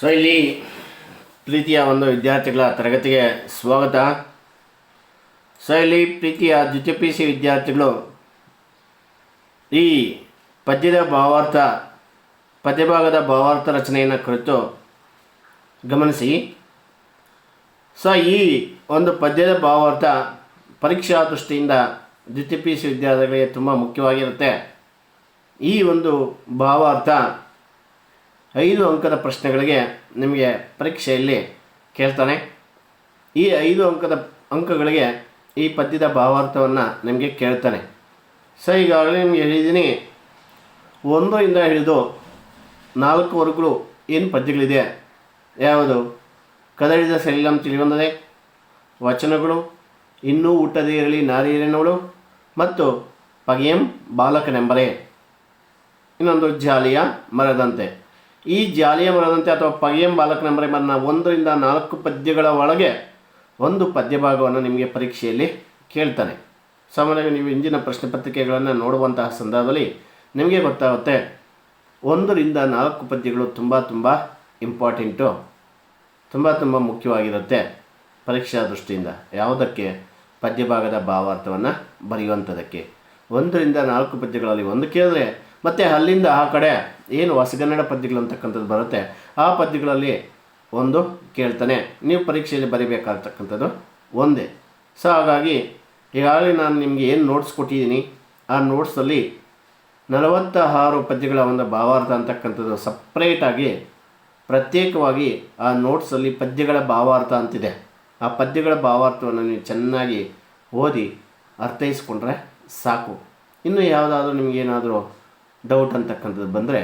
So ಇಲ್ಲಿ ಪ್ರೀತಿಯ ಒಂದು ವಿದ್ಯಾರ್ಥಿಗಳ ತರಗತಿಗೆ ಸ್ವಾಗತ. ಸೊ ಇಲ್ಲಿ ಪ್ರೀತಿಯ ದ್ವಿತೀಯ ಪಿ ಸಿ ವಿದ್ಯಾರ್ಥಿಗಳು ಈ ಪದ್ಯದ ಭಾವಾರ್ಥ, ಪದ್ಯಭಾಗದ ಭಾವಾರ್ಥ ರಚನೆಯನ್ನು ಕುರಿತು ಗಮನಿಸಿ. ಸೊ ಈ ಒಂದು ಪದ್ಯದ ಭಾವಾರ್ಥ ಪರೀಕ್ಷಾ ದೃಷ್ಟಿಯಿಂದ ದ್ವಿತೀಯ ಪಿ ಸಿ ವಿದ್ಯಾರ್ಥಿಗಳಿಗೆ ತುಂಬ ಮುಖ್ಯವಾಗಿರುತ್ತೆ. ಈ ಒಂದು ಭಾವಾರ್ಥ ಐದು ಅಂಕದ ಪ್ರಶ್ನೆಗಳಿಗೆ ನಿಮಗೆ ಪರೀಕ್ಷೆಯಲ್ಲಿ ಕೇಳ್ತಾನೆ. ಈ ಐದು ಅಂಕದ ಅಂಕಗಳಿಗೆ ಈ ಪದ್ಯದ ಭಾವಾರ್ಥವನ್ನು ನಿಮಗೆ ಕೇಳ್ತಾನೆ. ಸೊ ಈಗಾಗಲೇ ನಿಮಗೆ ಹೇಳಿದ್ದೀನಿ ಒಂದರಿಂದ ಹಿಡಿದು ವರ್ಗಗಳು ಏನು ಪದ್ಯಗಳಿದೆ? ಯಾವುದು? ಕದಳಿದ ಸೆಲ್ಲಂ ತಿಳಿಬಂದದೆ ವಚನಗಳು, ಇನ್ನೂ ಊಟದೇ ಇರಲಿ ನಾರಿಯರಿನವಳು ಮತ್ತು ಪಗೆಯಂ ಬಾಲಕನೆಂಬರೇ. ಇನ್ನೊಂದು ಜಾಲಿಯ ಮರದಂತೆ. ಈ ಜಾಲಿಯ ಮರದಂತೆ ಅಥವಾ ಪಗೆಯಂ ಬಾಲಕನೆಂಬರೆ ಮನ್ನ ಒಂದರಿಂದ ನಾಲ್ಕು ಪದ್ಯಗಳ ಒಳಗೆ ಒಂದು ಪದ್ಯ ಭಾಗವನ್ನು ನಿಮಗೆ ಪರೀಕ್ಷೆಯಲ್ಲಿ ಕೇಳ್ತಾನೆ. ಸಾಮಾನ್ಯವಾಗಿ ನೀವು ಇಂದಿನ ಪ್ರಶ್ನೆ ಪತ್ರಿಕೆಗಳನ್ನು ನೋಡುವಂತಹ ಸಂದರ್ಭದಲ್ಲಿ ನಿಮಗೆ ಗೊತ್ತಾಗುತ್ತೆ ಒಂದರಿಂದ ನಾಲ್ಕು ಪದ್ಯಗಳು ತುಂಬ ತುಂಬ ಇಂಪಾರ್ಟೆಂಟು, ತುಂಬ ತುಂಬ ಮುಖ್ಯವಾಗಿರುತ್ತೆ ಪರೀಕ್ಷಾ ದೃಷ್ಟಿಯಿಂದ. ಯಾವುದಕ್ಕೆ? ಪದ್ಯಭಾಗದ ಭಾವಾರ್ಥವನ್ನು ಬರೆಯುವಂಥದ್ದಕ್ಕೆ ಒಂದರಿಂದ ನಾಲ್ಕು ಪದ್ಯಗಳಲ್ಲಿ ಒಂದು ಕೇಳಿದ್ರೆ ಮತ್ತು ಅಲ್ಲಿಂದ ಆ ಕಡೆ ಏನು ಹೊಸಗನ್ನಡ ಪದ್ಯಗಳು ಅಂತಕ್ಕಂಥದ್ದು ಬರುತ್ತೆ, ಆ ಪದ್ಯಗಳಲ್ಲಿ ಒಂದು ಕೇಳ್ತಾನೆ. ನೀವು ಪರೀಕ್ಷೆಯಲ್ಲಿ ಬರೀಬೇಕಾಗ್ತಕ್ಕಂಥದ್ದು ಒಂದೇ. ಸೊ ಹಾಗಾಗಿ ಈಗಾಗಲೇ ನಾನು ನಿಮಗೆ ಏನು ನೋಟ್ಸ್ ಕೊಟ್ಟಿದ್ದೀನಿ, ಆ ನೋಟ್ಸಲ್ಲಿ ನಲವತ್ತ ಆರು ಪದ್ಯಗಳ ಒಂದು ಭಾವಾರ್ಥ ಅಂತಕ್ಕಂಥದ್ದು ಸಪ್ರೇಟಾಗಿ ಪ್ರತ್ಯೇಕವಾಗಿ ಆ ನೋಟ್ಸಲ್ಲಿ ಪದ್ಯಗಳ ಭಾವಾರ್ಥ ಅಂತಿದೆ. ಆ ಪದ್ಯಗಳ ಭಾವಾರ್ಥವನ್ನು ನೀವು ಚೆನ್ನಾಗಿ ಓದಿ ಅರ್ಥೈಸ್ಕೊಂಡ್ರೆ ಸಾಕು. ಇನ್ನು ಯಾವುದಾದ್ರೂ ನಿಮಗೇನಾದರೂ ಡೌಟ್ ಅಂತಕ್ಕಂಥದ್ದು ಬಂದರೆ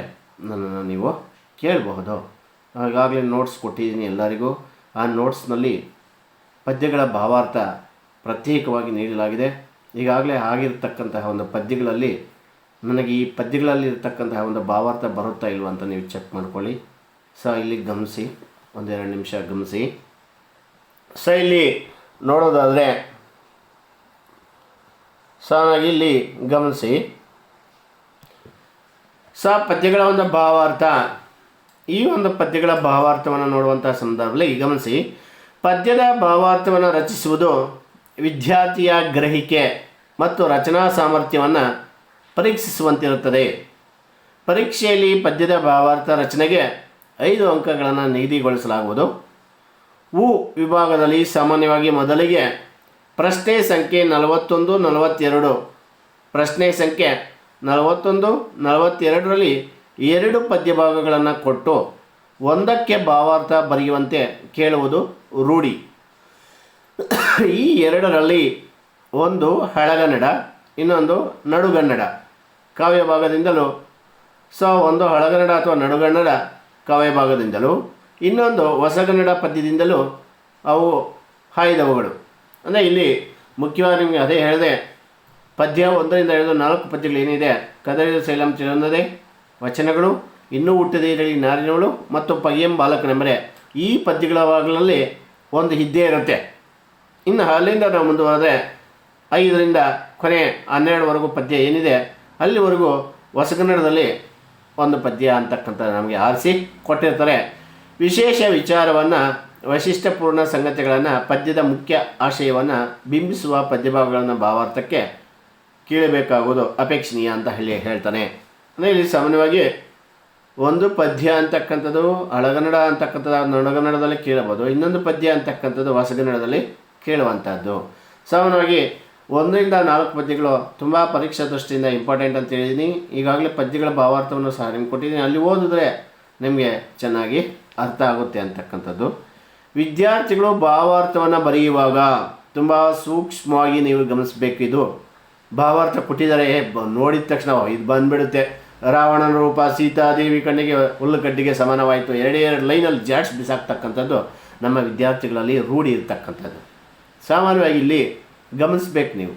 ನನ್ನನ್ನು ನೀವು ಕೇಳಬಹುದು. ಈಗಾಗಲೇ ನೋಟ್ಸ್ ಕೊಟ್ಟಿದ್ದೀನಿ ಎಲ್ಲರಿಗೂ. ಆ ನೋಟ್ಸ್ನಲ್ಲಿ ಪದ್ಯಗಳ ಭಾವಾರ್ಥ ಪ್ರತ್ಯೇಕವಾಗಿ ನೀಡಲಾಗಿದೆ. ಈಗಾಗಲೇ ಆಗಿರತಕ್ಕಂತಹ ಒಂದು ಪದ್ಯಗಳಲ್ಲಿ ನನಗೆ ಈ ಪದ್ಯಗಳಲ್ಲಿ ಇರತಕ್ಕಂತಹ ಒಂದು ಭಾವಾರ್ಥ ಬರುತ್ತಾ ಇಲ್ವ ಅಂತ ನೀವು ಚೆಕ್ ಮಾಡ್ಕೊಳ್ಳಿ. ಸೊ ಇಲ್ಲಿ ಗಮನಿಸಿ, ಒಂದೆರಡು ನಿಮಿಷ ಗಮನಿಸಿ. ಸೊ ಇಲ್ಲಿ ನೋಡೋದಾದರೆ, ಸೊ ಇಲ್ಲಿ ಗಮನಿಸಿ. ಸ ಪದ್ಯಗಳ ಒಂದು ಭಾವಾರ್ಥ. ಈ ಒಂದು ಪದ್ಯಗಳ ಭಾವಾರ್ಥವನ್ನು ನೋಡುವಂಥ ಸಂದರ್ಭದಲ್ಲಿ ಗಮನಿಸಿ. ಪದ್ಯದ ಭಾವಾರ್ಥವನ್ನು ರಚಿಸುವುದು ವಿದ್ಯಾರ್ಥಿಯ ಗ್ರಹಿಕೆ ಮತ್ತು ರಚನಾ ಸಾಮರ್ಥ್ಯವನ್ನು ಪರೀಕ್ಷಿಸುವಂತಿರುತ್ತದೆ. ಪರೀಕ್ಷೆಯಲ್ಲಿ ಪದ್ಯದ ಭಾವಾರ್ಥ ರಚನೆಗೆ ಐದು ಅಂಕಗಳನ್ನು ನಿಗದಿಗೊಳಿಸಲಾಗುವುದು. ಉ ವಿಭಾಗದಲ್ಲಿ ಸಾಮಾನ್ಯವಾಗಿ ಮೊದಲಿಗೆ ಪ್ರಶ್ನೆ ಸಂಖ್ಯೆ ನಲವತ್ತೊಂದು, ನಲವತ್ತೆರಡು. ಪ್ರಶ್ನೆ ಸಂಖ್ಯೆ ನಲವತ್ತೊಂದು, ನಲವತ್ತೆರಡರಲ್ಲಿ ಎರಡು ಪದ್ಯಭಾಗಗಳನ್ನು ಕೊಟ್ಟು ಒಂದಕ್ಕೆ ಭಾವಾರ್ಥ ಬರೆಯುವಂತೆ ಕೇಳುವುದು ರೂಢಿ. ಈ ಎರಡರಲ್ಲಿ ಒಂದು ಹಳಗನ್ನಡ, ಇನ್ನೊಂದು ನಡುಗನ್ನಡ. ಕಾವ್ಯ ಭಾಗದಿಂದಲೂ ಸೊ ಒಂದು ಹಳಗನ್ನಡ ಅಥವಾ ನಡುಗನ್ನಡ ಕಾವ್ಯ ಭಾಗದಿಂದಲೂ, ಇನ್ನೊಂದು ಹೊಸಗನ್ನಡ ಪದ್ಯದಿಂದಲೂ ಅವು ಹಾಯ್ದವುಗಳು. ಅಂದರೆ ಇಲ್ಲಿ ಮುಖ್ಯವಾಗಿ ನಿಮಗೆ ಅದೇ ಹೇಳಿದೆ ಪದ್ಯ ಒಂದರಿಂದ ಹಿಡಿದು ನಾಲ್ಕು ಪದ್ಯಗಳು ಏನಿದೆ? ಕದರಿದ ಶೈಲಂ ಚಿರಂದದೆ, ವಚನಗಳು, ಇನ್ನೂ ಹುಟ್ಟದೇ ಇರಲಿ ನಾರಿನವಳು ಮತ್ತು ಪಯ್ಯಂ ಬಾಲಕನೆಂಬರೆ ಈ ಪದ್ಯಗಳವಾಗಲಲ್ಲಿ ಒಂದು ಹಿದ್ದೆ ಇರುತ್ತೆ. ಇನ್ನು ಅಲ್ಲಿಂದ ನಾವು ಮುಂದುವರೆದ್ರೆ, ಐದರಿಂದ ಕೊನೆ ಹನ್ನೆರಡುವರೆಗೂ ಪದ್ಯ ಏನಿದೆ? ಅಲ್ಲಿವರೆಗೂ ಹೊಸಗನ್ನಡದಲ್ಲಿ ಒಂದು ಪದ್ಯ ಅಂತಕ್ಕಂಥ ನಮಗೆ ಆರಿಸಿ ಕೊಟ್ಟಿರ್ತಾರೆ. ವಿಶೇಷ ವಿಚಾರವನ್ನು ವೈಶಿಷ್ಟ್ಯಪೂರ್ಣ ಸಂಗತಿಗಳನ್ನು, ಪದ್ಯದ ಮುಖ್ಯ ಆಶಯವನ್ನು ಬಿಂಬಿಸುವ ಪದ್ಯಭಾಗಗಳನ್ನು ಭಾವಾರ್ಥಕ್ಕೆ ಕೇಳಬೇಕಾಗುವುದು ಅಪೇಕ್ಷಣೀಯ ಅಂತ ಹೇಳಿ ಹೇಳ್ತಾನೆ. ಅಂದರೆ ಇಲ್ಲಿ ಸಾಮಾನ್ಯವಾಗಿ ಒಂದು ಪದ್ಯ ಅಂತಕ್ಕಂಥದ್ದು ಹಳಗನ್ನಡ ಅಂತಕ್ಕಂಥದ್ದು, ನೊಣಗನ್ನಡದಲ್ಲಿ ಕೇಳಬಹುದು. ಇನ್ನೊಂದು ಪದ್ಯ ಅಂತಕ್ಕಂಥದ್ದು ಹೊಸಗನ್ನಡದಲ್ಲಿ ಕೇಳುವಂಥದ್ದು. ಸಾಮಾನ್ಯವಾಗಿ ಒಂದರಿಂದ ನಾಲ್ಕು ಪದ್ಯಗಳು ತುಂಬ ಪರೀಕ್ಷಾ ದೃಷ್ಟಿಯಿಂದ ಇಂಪಾರ್ಟೆಂಟ್ ಅಂತ ಹೇಳಿದ್ದೀನಿ ಈಗಾಗಲೇ ಪದ್ಯಗಳ ಭಾವಾರ್ಥವನ್ನು ಸಹ ನಿಮ್ಗೆ ಕೊಟ್ಟಿದ್ದೀನಿ ಅಲ್ಲಿ ಓದಿದ್ರೆ ನಿಮಗೆ ಚೆನ್ನಾಗಿ ಅರ್ಥ ಆಗುತ್ತೆ ಅಂತಕ್ಕಂಥದ್ದು. ವಿದ್ಯಾರ್ಥಿಗಳು ಭಾವಾರ್ಥವನ್ನು ಬರೆಯುವಾಗ ತುಂಬ ಸೂಕ್ಷ್ಮವಾಗಿ ನೀವು ಗಮನಿಸಬೇಕು ಇದು. ಭಾವಾರ್ಥ ಕೊಟ್ಟಿದ್ದಾರೆ ನೋಡಿದ ತಕ್ಷಣ ಇದು ಬಂದ್ಬಿಡುತ್ತೆ. ರಾವಣನ ರೂಪ, ಸೀತಾದೇವಿ ಕಣ್ಣಿಗೆ ಹುಲ್ಲುಗಡ್ಡಿಗೆ ಸಮಾನವಾಯಿತು. ಎರಡೇ ಎರಡು ಲೈನಲ್ಲಿ ಜಾಡ್ಸ್ ಬಿಸಾಕ್ತಕ್ಕಂಥದ್ದು ನಮ್ಮ ವಿದ್ಯಾರ್ಥಿಗಳಲ್ಲಿ ರೂಢಿ ಇರ್ತಕ್ಕಂಥದ್ದು. ಸಾಮಾನ್ಯವಾಗಿ ಇಲ್ಲಿ ಗಮನಿಸ್ಬೇಕು ನೀವು.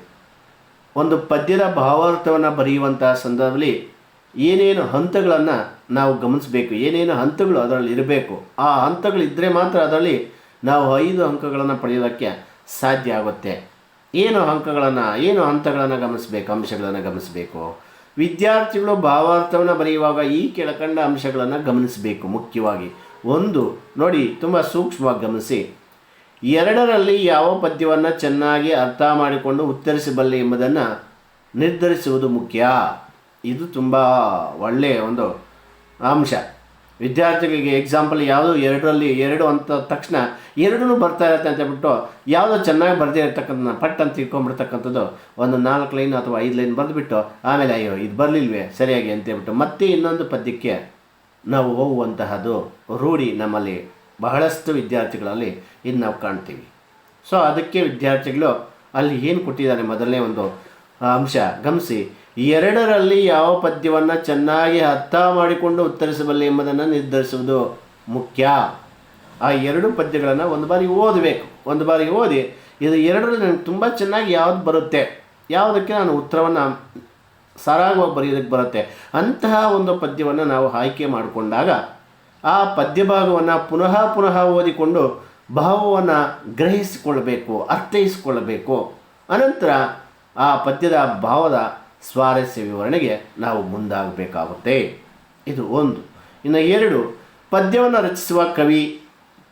ಒಂದು ಪದ್ಯದ ಭಾವಾರ್ಥವನ್ನು ಬರೆಯುವಂಥ ಸಂದರ್ಭದಲ್ಲಿ ಏನೇನು ಹಂತಗಳನ್ನು ನಾವು ಗಮನಿಸಬೇಕು, ಏನೇನು ಹಂತಗಳು ಅದರಲ್ಲಿ ಇರಬೇಕು, ಆ ಹಂತಗಳಿದ್ದರೆ ಮಾತ್ರ ಅದರಲ್ಲಿ ನಾವು ಐದು ಅಂಕಗಳನ್ನು ಪಡೆಯೋದಕ್ಕೆ ಸಾಧ್ಯ ಆಗುತ್ತೆ. ಏನು ಅಂಕಗಳನ್ನು, ಏನು ಹಂತಗಳನ್ನು ಗಮನಿಸಬೇಕು, ಅಂಶಗಳನ್ನು ಗಮನಿಸಬೇಕು? ವಿದ್ಯಾರ್ಥಿಗಳು ಭಾವಾರ್ಥವನ್ನು ಬರೆಯುವಾಗ ಈ ಕೆಳಕಂಡ ಅಂಶಗಳನ್ನು ಗಮನಿಸಬೇಕು ಮುಖ್ಯವಾಗಿ. ಒಂದು, ನೋಡಿ, ತುಂಬ ಸೂಕ್ಷ್ಮವಾಗಿ ಗಮನಿಸಿ. ಎರಡರಲ್ಲಿ ಯಾವ ಪದ್ಯವನ್ನು ಚೆನ್ನಾಗಿ ಅರ್ಥ ಮಾಡಿಕೊಂಡು ಉತ್ತರಿಸಬಲ್ಲೆ ಎಂಬುದನ್ನು ನಿರ್ಧರಿಸುವುದು ಮುಖ್ಯ. ಇದು ತುಂಬ ಒಳ್ಳೆಯ ಒಂದು ಅಂಶ. ವಿದ್ಯಾರ್ಥಿಗಳಿಗೆ ಎಕ್ಸಾಂಪಲ್ ಯಾವುದು? ಎರಡರಲ್ಲಿ ಎರಡು ಅಂತ ತಕ್ಷಣ ಎರಡೂ ಬರ್ತಾ ಇರತ್ತೆ ಅಂತ ಹೇಳ್ಬಿಟ್ಟು ಯಾವುದೋ ಚೆನ್ನಾಗಿ ಬರ್ದೇ ಇರತಕ್ಕಂಥ ಪಟ್ ಅಂತ ತಿಳ್ಕೊಂಬಿಡ್ತಕ್ಕಂಥದ್ದು ಒಂದು ನಾಲ್ಕು ಲೈನ್ ಅಥವಾ ಐದು ಲೈನ್ ಬರೆದುಬಿಟ್ಟು ಆಮೇಲೆ ಅಯ್ಯೋ, ಇದು ಬರಲಿಲ್ವೇ? ಸರಿಯಾಗಿ ಅಂತ ಹೇಳ್ಬಿಟ್ಟು ಮತ್ತೆ ಇನ್ನೊಂದು ಪದ್ಯಕ್ಕೆ ನಾವು ಹೋಗುವಂತಹದ್ದು ರೂಢಿ ನಮ್ಮಲ್ಲಿ ಬಹಳಷ್ಟು ವಿದ್ಯಾರ್ಥಿಗಳಲ್ಲಿ ಇದು ನಾವು ಕಾಣ್ತೀವಿ. ಸೊ ಅದಕ್ಕೆ ವಿದ್ಯಾರ್ಥಿಗಳು ಅಲ್ಲಿ ಏನು ಕೊಟ್ಟಿದ್ದಾರೆ? ಮೊದಲನೇ ಒಂದು ಅಂಶ ಗಮನಿಸಿ. ಎರಡರಲ್ಲಿ ಯಾವ ಪದ್ಯವನ್ನು ಚೆನ್ನಾಗಿ ಅರ್ಥ ಮಾಡಿಕೊಂಡು ಉತ್ತರಿಸಬಲ್ಲೆ ಎಂಬುದನ್ನು ನಿರ್ಧರಿಸುವುದು ಮುಖ್ಯ. ಆ ಎರಡು ಪದ್ಯಗಳನ್ನು ಒಂದು ಬಾರಿ ಓದಬೇಕು. ಒಂದು ಬಾರಿ ಓದಿ, ಇದು ಎರಡರಲ್ಲಿ ನನಗೆ ತುಂಬ ಚೆನ್ನಾಗಿ ಯಾವ್ದು ಬರುತ್ತೆ? ಯಾವುದಕ್ಕೆ ನಾನು ಉತ್ತರವನ್ನು ಸರಾಗವಾಗಿ ಬರೆಯೋದಕ್ಕೆ ಬರುತ್ತೆ? ಅಂತಹ ಒಂದು ಪದ್ಯವನ್ನು ನಾವು ಆಯ್ಕೆ ಮಾಡಿಕೊಂಡಾಗ, ಆ ಪದ್ಯ ಭಾಗವನ್ನು ಪುನಃ ಪುನಃ ಓದಿಕೊಂಡು ಭಾವವನ್ನು ಗ್ರಹಿಸಿಕೊಳ್ಳಬೇಕು ಅರ್ಥೈಸಿಕೊಳ್ಳಬೇಕು ಅನಂತರ ಆ ಪದ್ಯದ ಭಾವದ ಸ್ವಾರಸ್ಯ ವಿವರಣೆಗೆ ನಾವು ಮುಂದಾಗಬೇಕಾಗುತ್ತೆ. ಇದು ಒಂದು. ಇನ್ನು ಎರಡು, ಪದ್ಯವನ್ನು ರಚಿಸುವ ಕವಿ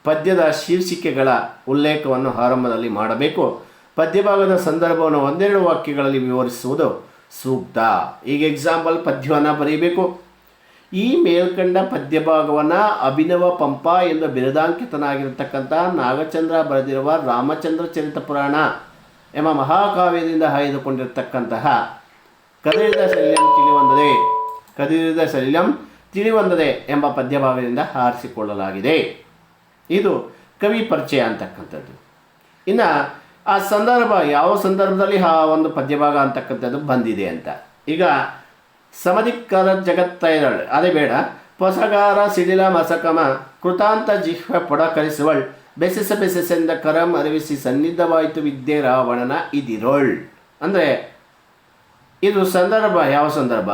ಪದ್ಯದ ಶೀರ್ಷಿಕೆಗಳ ಉಲ್ಲೇಖವನ್ನು ಆರಂಭದಲ್ಲಿ ಮಾಡಬೇಕು. ಪದ್ಯಭಾಗದ ಸಂದರ್ಭವನ್ನು ಒಂದೆರಡು ವಾಕ್ಯಗಳಲ್ಲಿ ವಿವರಿಸುವುದು ಸೂಕ್ತ. ಈಗ ಎಕ್ಸಾಂಪಲ್ ಪದ್ಯವನ್ನು ಬರೀಬೇಕು. ಈ ಮೇಲ್ಕಂಡ ಪದ್ಯಭಾಗವನ್ನು ಅಭಿನವ ಪಂಪ ಎಂದು ಬಿರುದಾಂಕಿತನಾಗಿರತಕ್ಕಂಥ ನಾಗಚಂದ್ರ ಬರೆದಿರುವ ರಾಮಚಂದ್ರ ಚರಿತ ಪುರಾಣ ಎಂಬ ಮಹಾಕಾವ್ಯದಿಂದ ಆಯ್ದುಕೊಂಡಿರತಕ್ಕಂತಹ ಕದಿರಿದ ಶಲ್ಯಂ ತಿಳಿವಂದದೆ. ಕದಿರಿದ ಶಲ್ಯಂ ತಿಳಿವಂದದೆ ಎಂಬ ಪದ್ಯಭಾವದಿಂದ ಆರಿಸಿಕೊಳ್ಳಲಾಗಿದೆ ಇದು ಕವಿ ಪರಿಚಯ ಅಂತಕ್ಕಂಥದ್ದು. ಇನ್ನು ಆ ಸಂದರ್ಭ ಯಾವ ಸಂದರ್ಭದಲ್ಲಿ ಆ ಒಂದು ಪದ್ಯಭಾಗ ಅಂತಕ್ಕಂಥದ್ದು ಬಂದಿದೆ ಅಂತ. ಈಗ ಸಮಧಿಕ್ಕರ ಜಗತ್ತೈರಳ್, ಅದೇ ಬೇಡ. ಪೊಸಗಾರ, ಸಿಡಿಲ, ಮಸಕಮ, ಕೃತಾಂತ, ಜಿಹ್ವ ಪೊಡಕರಿಸುವಳ್ ಬೆಸೆಸ ಬೆಸೆಸೆಂದ ಕರಂ ಅರಿವಿಸಿ ಸನ್ನಿಧವಾಯಿತು ವಿದ್ಯೆ ರಾವಣನ ಇದಿರೋಳ್. ಅಂದರೆ ಇದು ಸಂದರ್ಭ, ಯಾವ ಸಂದರ್ಭ?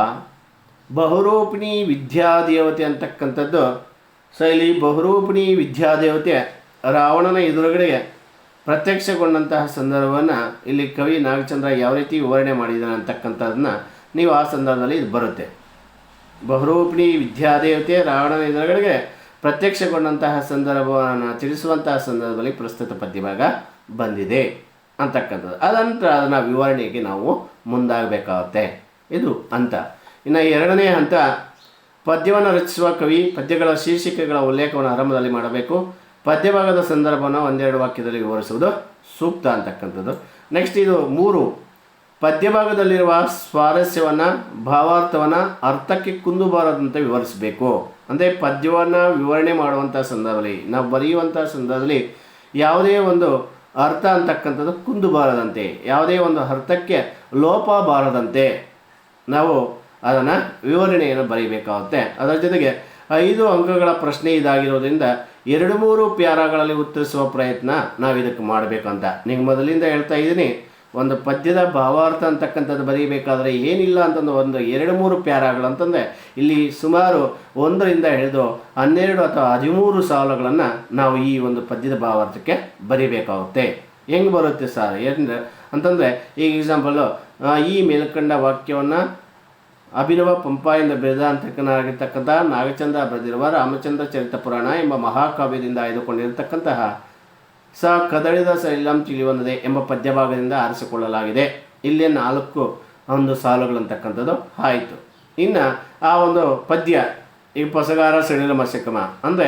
ಬಹುರೂಪಿಣಿ ವಿದ್ಯಾದೇವತೆ ಅಂತಕ್ಕಂಥದ್ದು. ಸೊ ಇಲ್ಲಿ ಬಹುರೂಪಿಣಿ ವಿದ್ಯಾದೇವತೆ ರಾವಣನ ಎದುರುಗಡೆಗೆ ಪ್ರತ್ಯಕ್ಷಗೊಂಡಂತಹ ಸಂದರ್ಭವನ್ನು ಇಲ್ಲಿ ಕವಿ ನಾಗಚಂದ್ರ ಯಾವ ರೀತಿ ವಿವರಣೆ ಮಾಡಿದ್ದಾನೆ ಅಂತಕ್ಕಂಥದ್ದನ್ನ ನೀವು ಆ ಸಂದರ್ಭದಲ್ಲಿ ಇದು ಬರುತ್ತೆ. ಬಹುರೂಪಿಣಿ ವಿದ್ಯಾದೇವತೆ ರಾವಣನ ಎದುರುಗಡೆಗೆ ಪ್ರತ್ಯಕ್ಷಗೊಂಡಂತಹ ಸಂದರ್ಭವನ್ನು ತಿಳಿಸುವಂತಹ ಸಂದರ್ಭದಲ್ಲಿ ಪ್ರಸ್ತುತ ಪದ್ಯಭಾಗ ಬಂದಿದೆ ಅಂತಕ್ಕಂಥದ್ದು. ಅದಂತರ ಅದನ್ನು ವಿವರಣೆಗೆ ನಾವು ಮುಂದಾಗಬೇಕಾಗುತ್ತೆ. ಇದು ಹಂತ. ಇನ್ನು ಎರಡನೇ ಹಂತ, ಪದ್ಯವನ್ನು ರಚಿಸುವ ಕವಿ, ಪದ್ಯಗಳ ಶೀರ್ಷಿಕೆಗಳ ಉಲ್ಲೇಖವನ್ನು ಆರಂಭದಲ್ಲಿ ಮಾಡಬೇಕು. ಪದ್ಯಭಾಗದ ಸಂದರ್ಭವನ್ನು ಒಂದೆರಡು ವಾಕ್ಯದಲ್ಲಿ ವಿವರಿಸುವುದು ಸೂಕ್ತ ಅಂತಕ್ಕಂಥದ್ದು. ನೆಕ್ಸ್ಟ್ ಇದು ಮೂರು. ಪದ್ಯಭಾಗದಲ್ಲಿರುವ ಸ್ವಾರಸ್ಯವನ್ನು, ಭಾವಾರ್ಥವನ್ನು ಅರ್ಥಕ್ಕೆ ಕುಂದುಬಾರದಂತೆ ವಿವರಿಸಬೇಕು. ಅಂದರೆ ಪದ್ಯವನ್ನು ವಿವರಣೆ ಮಾಡುವಂಥ ಸಂದರ್ಭದಲ್ಲಿ ನಾವು ಬರೆಯುವಂಥ ಸಂದರ್ಭದಲ್ಲಿ ಯಾವುದೇ ಒಂದು ಅರ್ಥ ಅಂತಕ್ಕಂಥದ್ದು ಕುಂದುಬಾರದಂತೆ ಯಾವುದೇ ಒಂದು ಅರ್ಥಕ್ಕೆ ಲೋಪ ಬಾರದಂತೆ ನಾವು ಅದನ್ನು ವಿವರಣೆಯನ್ನು ಬರೀಬೇಕಾಗುತ್ತೆ. ಅದರ ಜೊತೆಗೆ ಐದು ಅಂಕಗಳ ಪ್ರಶ್ನೆ ಇದಾಗಿರೋದ್ರಿಂದ ಎರಡು ಮೂರು ಪ್ಯಾರಾಗಳಲ್ಲಿ ಉತ್ತರಿಸುವ ಪ್ರಯತ್ನ ನಾವು ಇದಕ್ಕೆ ಮಾಡಬೇಕಂತ. ನಿಮ್ಗೆ ಮೊದಲಿಂದ ಹೇಳ್ತಾ ಇದ್ದೀನಿ, ಒಂದು ಪದ್ಯದ ಭಾವಾರ್ಥ ಅಂತಕ್ಕಂಥದ್ದು ಬರೀಬೇಕಾದ್ರೆ ಏನಿಲ್ಲ ಅಂತಂದು ಒಂದು ಎರಡು ಮೂರು ಪ್ಯಾರಾಗಳಂತಂದರೆ ಇಲ್ಲಿ ಸುಮಾರು ಒಂದರಿಂದ ಹಿಡಿದು ಹನ್ನೆರಡು ಅಥವಾ ಹದಿಮೂರು ಸಾಲುಗಳನ್ನು ನಾವು ಈ ಒಂದು ಪದ್ಯದ ಭಾವಾರ್ಥಕ್ಕೆ ಬರೀಬೇಕಾಗುತ್ತೆ. ಹೆಂಗೆ ಬರುತ್ತೆ ಸರ್? ಏನು ಅಂತಂದರೆ, ಈಗ ಎಕ್ಸಾಂಪಲು ಈ ಮೇಲ್ಕಂಡ ವಾಕ್ಯವನ್ನು ಅಭಿನವ ಪಂಪಾಯಿಂದ ಬೆಳೆದ ಅಂತಕ್ಕನಾಗಿರ್ತಕ್ಕಂತಹ ನಾಗಚಂದ್ರ ಬರೆದಿರುವ ರಾಮಚಂದ್ರ ಚರಿತ ಪುರಾಣ ಎಂಬ ಮಹಾಕಾವ್ಯದಿಂದ ಆಯ್ದುಕೊಂಡಿರತಕ್ಕಂತಹ ಸ ಕದಳಿದ ಸೈಲಂ ತಿಳಿಯುವಂದಿದೆ ಎಂಬ ಪದ್ಯಭಾಗದಿಂದ ಆರಿಸಿಕೊಳ್ಳಲಾಗಿದೆ. ಇಲ್ಲಿ ನಾಲ್ಕು, ಒಂದು ಸಾಲುಗಳಂತಕ್ಕಂಥದ್ದು ಆಯಿತು. ಇನ್ನು ಆ ಒಂದು ಪದ್ಯ, ಈ ಪಸಗಾರ ಸಡಿಲ ಮಸಕಮ ಅಂದರೆ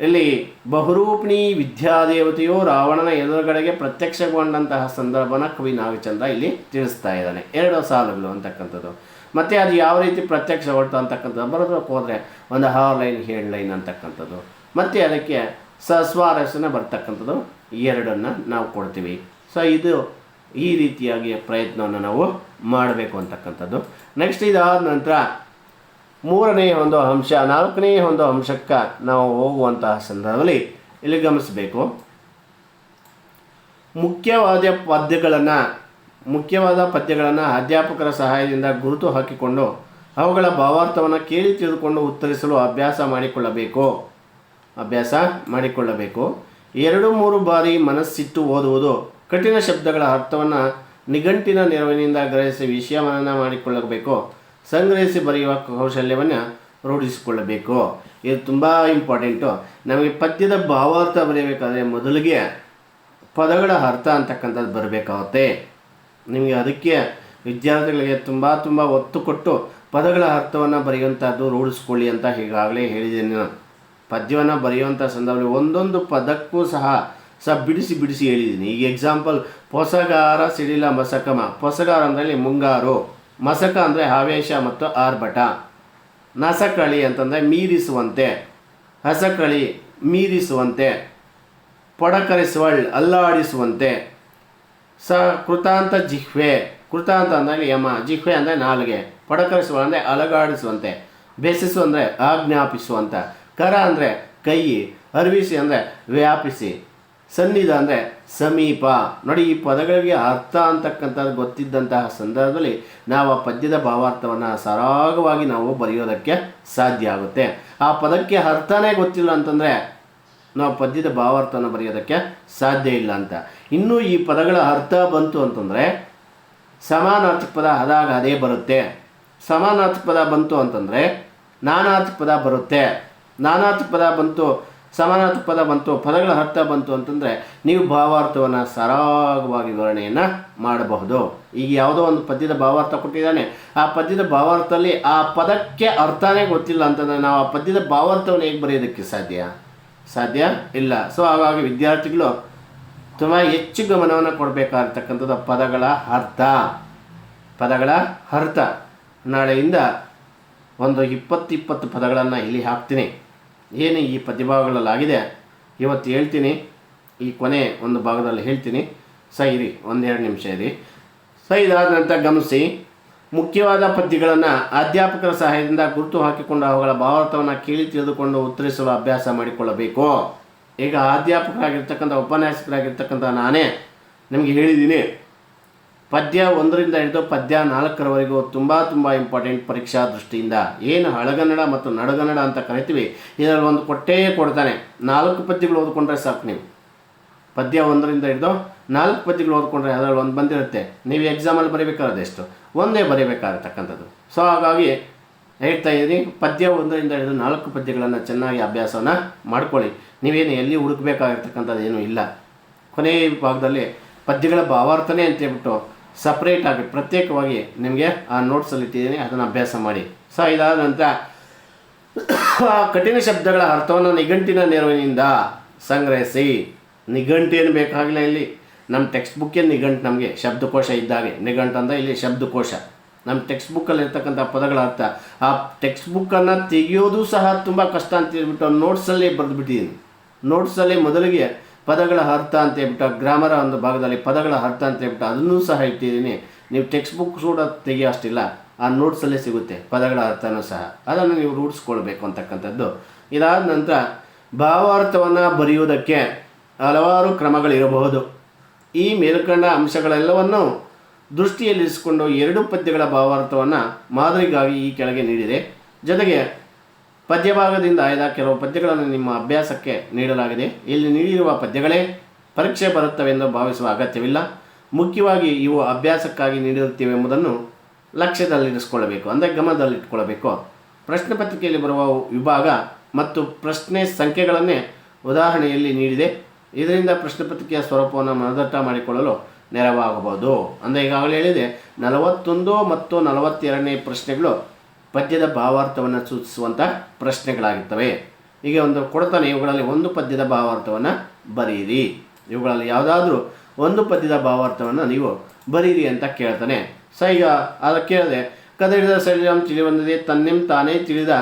ಇಲ್ಲಿ ಬಹುರೂಪಿಣಿ ವಿದ್ಯಾದೇವತೆಯು ರಾವಣನ ಎದುರುಗಡೆಗೆ ಪ್ರತ್ಯಕ್ಷಗೊಂಡಂತಹ ಸಂದರ್ಭನ ಕವಿ ನಾಗಚಂದ್ರ ಇಲ್ಲಿ ತಿಳಿಸ್ತಾ ಇದ್ದಾನೆ. ಎರಡು ಸಾಲುಗಳು ಅಂತಕ್ಕಂಥದ್ದು. ಮತ್ತು ಅದು ಯಾವ ರೀತಿ ಪ್ರತ್ಯಕ್ಷಗೊಳ್ತು ಅಂತಕ್ಕಂಥದ್ದು. ಬರೋದಕ್ಕೆ ಹೋದರೆ ಒಂದು ಹಾರ್ ಲೈನ್ ಹೇಡ್ ಲೈನ್ ಅಂತಕ್ಕಂಥದ್ದು. ಮತ್ತು ಅದಕ್ಕೆ ಸಸ್ವಾರಸ್ಯನ ಬರ್ತಕ್ಕಂಥದ್ದು. ಎರಡನ್ನು ನಾವು ಕೊಡ್ತೀವಿ. ಸೊ ಇದು ಈ ರೀತಿಯಾಗಿ ಪ್ರಯತ್ನವನ್ನು ನಾವು ಮಾಡಬೇಕು ಅಂತಕ್ಕಂಥದ್ದು. ನೆಕ್ಸ್ಟ್ ಇದಾದ ನಂತರ ಮೂರನೇ ಒಂದು ಅಂಶ, ನಾಲ್ಕನೇ ಒಂದು ಅಂಶಕ್ಕೆ ನಾವು ಹೋಗುವಂತಹ ಸಂದರ್ಭದಲ್ಲಿ ಇಲ್ಲಿ ಗಮನಿಸಬೇಕು. ಮುಖ್ಯವಾದ ಪದ್ಯಗಳನ್ನು ಮುಖ್ಯವಾದ ಪದ್ಯಗಳನ್ನು ಅಧ್ಯಾಪಕರ ಸಹಾಯದಿಂದ ಗುರುತು ಹಾಕಿಕೊಂಡು ಅವುಗಳ ಭಾವಾರ್ಥವನ್ನು ಕೇಳಿ ತಿಳಿದುಕೊಂಡು ಉತ್ತರಿಸಲು ಅಭ್ಯಾಸ ಮಾಡಿಕೊಳ್ಳಬೇಕು. ಅಭ್ಯಾಸ ಮಾಡಿಕೊಳ್ಳಬೇಕು. ಎರಡು ಮೂರು ಬಾರಿ ಮನಸ್ಸಿಟ್ಟು ಓದುವುದು ಕಠಿಣ ಶಬ್ದಗಳ ಅರ್ಥವನ್ನು ನಿಘಂಟಿನ ನೆರವಿನಿಂದ ಗ್ರಹಿಸಿ ವಿಷಯ ಮನನ ಮಾಡಿಕೊಳ್ಳಬೇಕು. ಸಂಗ್ರಹಿಸಿ ಬರೆಯುವ ಕೌಶಲ್ಯವನ್ನು ರೂಢಿಸಿಕೊಳ್ಳಬೇಕು. ಇದು ತುಂಬ ಇಂಪಾರ್ಟೆಂಟು ನಮಗೆ ಪದ್ಯದ ಭಾವಾರ್ಥ ಬರೆಯಬೇಕಾದ್ರೆ ಮೊದಲಿಗೆ ಪದಗಳ ಅರ್ಥ ಅಂತಕ್ಕಂಥದ್ದು ಬರಬೇಕಾಗುತ್ತೆ. ನಿಮಗೆ ಅದಕ್ಕೆ ವಿದ್ಯಾರ್ಥಿಗಳಿಗೆ ತುಂಬ ತುಂಬ ಒತ್ತು ಕೊಟ್ಟು ಪದಗಳ ಅರ್ಥವನ್ನು ಬರೆಯುವಂಥದ್ದು ರೂಢಿಸ್ಕೊಳ್ಳಿ ಅಂತ ಈಗಾಗಲೇ ಹೇಳಿದ್ದೀನಿ. ನಾನು ಪದ್ಯವನ್ನು ಬರೆಯುವಂಥ ಸಂದರ್ಭದಲ್ಲಿ ಒಂದೊಂದು ಪದಕ್ಕೂ ಸಹ ಸಹ ಬಿಡಿಸಿ ಬಿಡಿಸಿ ಹೇಳಿದ್ದೀನಿ. ಈಗ ಎಕ್ಸಾಂಪಲ್ ಪೊಸಗಾರ, ಸಿಡಿಲ, ಮಸಕಮ. ಪೊಸಗಾರ ಅಂದರೆ ಮುಂಗಾರು. ಮಸಕ ಅಂದರೆ ಆವೇಶ ಮತ್ತು ಆರ್ಭಟ. ನಸಕಳಿ ಅಂತಂದರೆ ಮೀರಿಸುವಂತೆ. ಹಸಕಳಿ ಮೀರಿಸುವಂತೆ. ಪೊಡಕರಿಸುವಳ್ ಅಲ್ಲಾಡಿಸುವಂತೆ. ಸ ಕೃತಾಂತ ಜಿಹ್ವೆ. ಕೃತಾಂತ ಅಂದರೆ ಯಮ, ಜಿಹ್ವೆ ಅಂದರೆ ನಾಲ್ಗೆ. ಪೊಡಕರಿಸುವ ಅಂದರೆ ಅಲಗಾಡಿಸುವಂತೆ. ಬೆಸಿಸು ಅಂದರೆ ಆಜ್ಞಾಪಿಸುವಂತ. ಕರ ಅಂದರೆ ಕೈ, ಅರ್ವಿಸಿ ಅಂದರೆ ವ್ಯಾಪಿಸಿ. ಸನ್ನಿಧ ಅಂದರೆ ಸಮೀಪ. ನೋಡಿ, ಈ ಪದಗಳಿಗೆ ಅರ್ಥ ಅಂತಕ್ಕಂಥದ್ದು ಗೊತ್ತಿದ್ದಂತಹ ಸಂದರ್ಭದಲ್ಲಿ ನಾವು ಆ ಪದ್ಯದ ಭಾವಾರ್ಥವನ್ನು ಸರಾಗವಾಗಿ ನಾವು ಬರೆಯೋದಕ್ಕೆ ಸಾಧ್ಯ ಆಗುತ್ತೆ. ಆ ಪದಕ್ಕೆ ಅರ್ಥನೇ ಗೊತ್ತಿಲ್ಲ ಅಂತಂದರೆ ನಾವು ಪದ್ಯದ ಭಾವಾರ್ಥವನ್ನು ಬರೆಯೋದಕ್ಕೆ ಸಾಧ್ಯ ಇಲ್ಲ ಅಂತ. ಇನ್ನೂ ಈ ಪದಗಳ ಅರ್ಥ ಬಂತು ಅಂತಂದರೆ ಸಮಾನಾರ್ಥಕ ಪದ ಆದಾಗ ಅದೇ ಬರುತ್ತೆ. ಸಮಾನಾರ್ಥಕ ಪದ ಬಂತು ಅಂತಂದರೆ ನಾನಾರ್ಥಕ ಪದ ಬರುತ್ತೆ. ನಾನಾರ್ಥಕ ಪದ ಬಂತು ಸಮಾನಾರ್ಥಕ ಪದ ಬಂತು, ಪದಗಳ ಅರ್ಥ ಬಂತು ಅಂತಂದರೆ ನೀವು ಭಾವಾರ್ಥವನ್ನು ಸರಾಗವಾಗಿ ವಿವರಣೆಯನ್ನು ಮಾಡಬಹುದು. ಈಗ ಯಾವುದೋ ಒಂದು ಪದ್ಯದ ಭಾವಾರ್ಥ ಕೊಟ್ಟಿದ್ದಾನೆ. ಆ ಪದ್ಯದ ಭಾವಾರ್ಥದಲ್ಲಿ ಆ ಪದಕ್ಕೆ ಅರ್ಥನೇ ಗೊತ್ತಿಲ್ಲ ಅಂತಂದರೆ ನಾವು ಆ ಪದ್ಯದ ಭಾವಾರ್ಥವನ್ನು ಹೇಗೆ ಬರೆಯೋದಕ್ಕೆ ಸಾಧ್ಯ? ಸಾಧ್ಯ ಇಲ್ಲ. ಸೊ ಹಾಗಾಗಿ ವಿದ್ಯಾರ್ಥಿಗಳು ತುಂಬ ಹೆಚ್ಚು ಗಮನವನ್ನು ಕೊಡಬೇಕಾಗಿರ್ತಕ್ಕಂಥದ್ದು ಪದಗಳ ಅರ್ಥ. ಪದಗಳ ಅರ್ಥ. ನಾಳೆಯಿಂದ ಒಂದು ಇಪ್ಪತ್ತು ಇಪ್ಪತ್ತು ಪದಗಳನ್ನು ಇಲ್ಲಿ ಹಾಕ್ತೀನಿ. ಏನು ಈ ಪದ್ಯಭಾಗಗಳಲ್ಲಾಗಿದೆ ಇವತ್ತು ಹೇಳ್ತೀನಿ, ಈ ಕೊನೆ ಒಂದು ಭಾಗದಲ್ಲಿ ಹೇಳ್ತೀನಿ. ಸೈರಿ, ಒಂದೆರಡು ನಿಮಿಷ ಇರಿ. ಸ ಇದಾದ ನಂತರ ಗಮನಿಸಿ, ಮುಖ್ಯವಾದ ಪದ್ಯಗಳನ್ನು ಅಧ್ಯಾಪಕರ ಸಹಾಯದಿಂದ ಗುರುತು ಹಾಕಿಕೊಂಡು ಅವುಗಳ ಭಾವಾರ್ಥವನ್ನು ಕೇಳಿ ತಿಳಿದುಕೊಂಡು ಉತ್ತರಿಸಲು ಅಭ್ಯಾಸ ಮಾಡಿಕೊಳ್ಳಬೇಕು. ಈಗ ಅಧ್ಯಾಪಕರಾಗಿರ್ತಕ್ಕಂಥ, ಉಪನ್ಯಾಸಕರಾಗಿರ್ತಕ್ಕಂಥ ನಾನೇ ನಿಮಗೆ ಹೇಳಿದ್ದೀನಿ. ಪದ್ಯ ಒಂದರಿಂದ ಹಿಡಿದು ಪದ್ಯ ನಾಲ್ಕರವರೆಗೂ ತುಂಬ ತುಂಬ ಇಂಪಾರ್ಟೆಂಟ್ ಪರೀಕ್ಷಾ ದೃಷ್ಟಿಯಿಂದ. ಏನು ಹಳಗನ್ನಡ ಮತ್ತು ನಡಗನ್ನಡ ಅಂತ ಕರಿತೀವಿ, ಇದರಲ್ಲಿ ಒಂದು ಕೊಟ್ಟೇ ಕೊಡ್ತಾನೆ. ನಾಲ್ಕು ಪದ್ಯಗಳು ಓದ್ಕೊಂಡ್ರೆ ಸಾಕು ನೀವು. ಪದ್ಯ ಒಂದರಿಂದ ಹಿಡಿದು ನಾಲ್ಕು ಪದ್ಯಗಳು ಓದ್ಕೊಂಡ್ರೆ ಅದರಲ್ಲಿ ಒಂದು ಬಂದಿರುತ್ತೆ. ನೀವು ಎಕ್ಸಾಮಲ್ಲಿ ಬರೀಬೇಕಾದ್ರೆ ಎಷ್ಟು? ಒಂದೇ ಬರೀಬೇಕಾಗಿರ್ತಕ್ಕಂಥದ್ದು. ಸೊ ಹಾಗಾಗಿ ಹೇಳ್ತಾ ಇದ್ದೀನಿ, ಪದ್ಯ ಒಂದರಿಂದ ಹಿಡಿದು ನಾಲ್ಕು ಪದ್ಯಗಳನ್ನು ಚೆನ್ನಾಗಿ ಅಭ್ಯಾಸವನ್ನು ಮಾಡ್ಕೊಳ್ಳಿ. ನೀವೇನು ಎಲ್ಲಿ ಹುಡುಕಬೇಕಾಗಿರ್ತಕ್ಕಂಥದ್ದು ಏನೂ ಇಲ್ಲ. ಕೊನೆಯ ಭಾಗದಲ್ಲಿ ಪದ್ಯಗಳ ಭಾವಾರ್ಥನೇ ಅಂತ ಹೇಳ್ಬಿಟ್ಟು ಸಪ್ರೇಟಾಗಿ ಪ್ರತ್ಯೇಕವಾಗಿ ನಿಮಗೆ ಆ ನೋಟ್ಸಲ್ಲಿ ಇಟ್ಟಿದ್ದೀನಿ, ಅದನ್ನು ಅಭ್ಯಾಸ ಮಾಡಿ. ಸೊ ಇದಾದ ನಂತರ, ಆ ಕಠಿಣ ಶಬ್ದಗಳ ಅರ್ಥವನ್ನು ನಿಘಂಟಿನ ನೆರವಿನಿಂದ ಸಂಗ್ರಹಿಸಿ. ನಿಘಂಟು ಏನು ಬೇಕಾಗಿಲ್ಲ ಇಲ್ಲಿ. ನಮ್ಮ ಟೆಕ್ಸ್ಟ್ ಬುಕ್ಕೇ ನಿಘಂಟು ನಮಗೆ? ಶಬ್ದಕೋಶ ಇದ್ದಾಗೆ. ನಿಘಂಟು ಅಂದರೆ ಇಲ್ಲಿ ಶಬ್ದಕೋಶ. ನಮ್ಮ ಟೆಕ್ಸ್ಟ್ ಬುಕ್ಕಲ್ಲಿ ಇರ್ತಕ್ಕಂಥ ಪದಗಳ ಅರ್ಥ, ಆ ಟೆಕ್ಸ್ಟ್ ಬುಕ್ಕನ್ನು ತೆಗೆಯೋದು ಸಹ ತುಂಬ ಕಷ್ಟ ಅಂತ ಹೇಳ್ಬಿಟ್ಟು ನೋಟ್ಸಲ್ಲೇ ಬರೆದುಬಿಟ್ಟಿದ್ದೀನಿ ನೋಟ್ಸಲ್ಲಿ ಮೊದಲಿಗೆ ಪದಗಳ ಅರ್ಥ ಅಂತ ಹೇಳ್ಬಿಟ್ಟು ಗ್ರಾಮರ ಒಂದು ಭಾಗದಲ್ಲಿ ಪದಗಳ ಅರ್ಥ ಅಂತ ಹೇಳ್ಬಿಟ್ಟು ಅದನ್ನೂ ಸಹ ಇಟ್ಟಿದ್ದೀನಿ ನೀವು ಟೆಕ್ಸ್ಟ್ ಬುಕ್ ಕೂಡ ತೆಗಿಯೋ ಅಷ್ಟಿಲ್ಲ, ಆ ನೋಟ್ಸಲ್ಲೇ ಸಿಗುತ್ತೆ, ಪದಗಳ ಅರ್ಥನೂ ಸಹ. ಅದನ್ನು ನೀವು ರೂಢಿಸ್ಕೊಳ್ಬೇಕು ಅಂತಕ್ಕಂಥದ್ದು. ಇದಾದ ನಂತರ, ಭಾವಾರ್ಥವನ್ನು ಬರೆಯುವುದಕ್ಕೆ ಹಲವಾರು ಕ್ರಮಗಳಿರಬಹುದು. ಈ ಮೇಲ್ಕಂಡ ಅಂಶಗಳೆಲ್ಲವನ್ನು ದೃಷ್ಟಿಯಲ್ಲಿರಿಸಿಕೊಂಡು ಎರಡು ಪದ್ಯಗಳ ಭಾವಾರ್ಥವನ್ನು ಮಾದರಿಗಾಗಿ ಈ ಕೆಳಗೆ ನೀಡಿದೆ. ಜೊತೆಗೆ ಪದ್ಯಭಾಗದಿಂದ ಆಯ್ದ ಕೆಲವು ಪದ್ಯಗಳನ್ನು ನಿಮ್ಮ ಅಭ್ಯಾಸಕ್ಕೆ ನೀಡಲಾಗಿದೆ. ಇಲ್ಲಿ ನೀಡಿರುವ ಪದ್ಯಗಳೇ ಪರೀಕ್ಷೆ ಬರುತ್ತವೆಂದು ಭಾವಿಸುವ ಅಗತ್ಯವಿಲ್ಲ. ಮುಖ್ಯವಾಗಿ ಇವು ಅಭ್ಯಾಸಕ್ಕಾಗಿ ನೀಡಿರುತ್ತೇವೆ ಎಂಬುದನ್ನು ಲಕ್ಷ್ಯದಲ್ಲಿರಿಸಿಕೊಳ್ಳಬೇಕು. ಅಂದರೆ ಗಮನದಲ್ಲಿಟ್ಟುಕೊಳ್ಳಬೇಕು ಪ್ರಶ್ನೆ ಪತ್ರಿಕೆಯಲ್ಲಿ ಬರುವ ವಿಭಾಗ ಮತ್ತು ಪ್ರಶ್ನೆ ಸಂಖ್ಯೆಗಳನ್ನೇ ಉದಾಹರಣೆಯಲ್ಲಿ ನೀಡಿದೆ. ಇದರಿಂದ ಪ್ರಶ್ನೆ ಪತ್ರಿಕೆಯ ಸ್ವರೂಪವನ್ನು ಮನದಟ್ಟ ಮಾಡಿಕೊಳ್ಳಲು ನೆರವಾಗಬಹುದು. ಅಂದರೆ ಈಗಾಗಲೇ ಹೇಳಿದೆ, ನಲವತ್ತೊಂದು ಮತ್ತು ನಲವತ್ತೆರಡನೇ ಪ್ರಶ್ನೆಗಳು ಪದ್ಯದ ಭಾವಾರ್ಥವನ್ನು ಸೂಚಿಸುವಂಥ ಪ್ರಶ್ನೆಗಳಾಗಿರ್ತವೆ. ಹೀಗೆ ಒಂದು ಕೊಡ್ತಾನೆ, ಇವುಗಳಲ್ಲಿ ಒಂದು ಪದ್ಯದ ಭಾವಾರ್ಥವನ್ನು ಬರೀರಿ. ಇವುಗಳಲ್ಲಿ ಯಾವುದಾದ್ರೂ ಒಂದು ಪದ್ಯದ ಭಾವಾರ್ಥವನ್ನು ನೀವು ಬರೀರಿ ಅಂತ ಕೇಳ್ತಾನೆ. ಸ ಈಗ ಅದಕ್ಕೆ ಕೇಳಿದೆ ಕದಡಿದ ಶರೀರಂ ತಿಳಿವಂದದೆ ತನ್ನೆಂ ತಾನೇ ತಿಳಿದ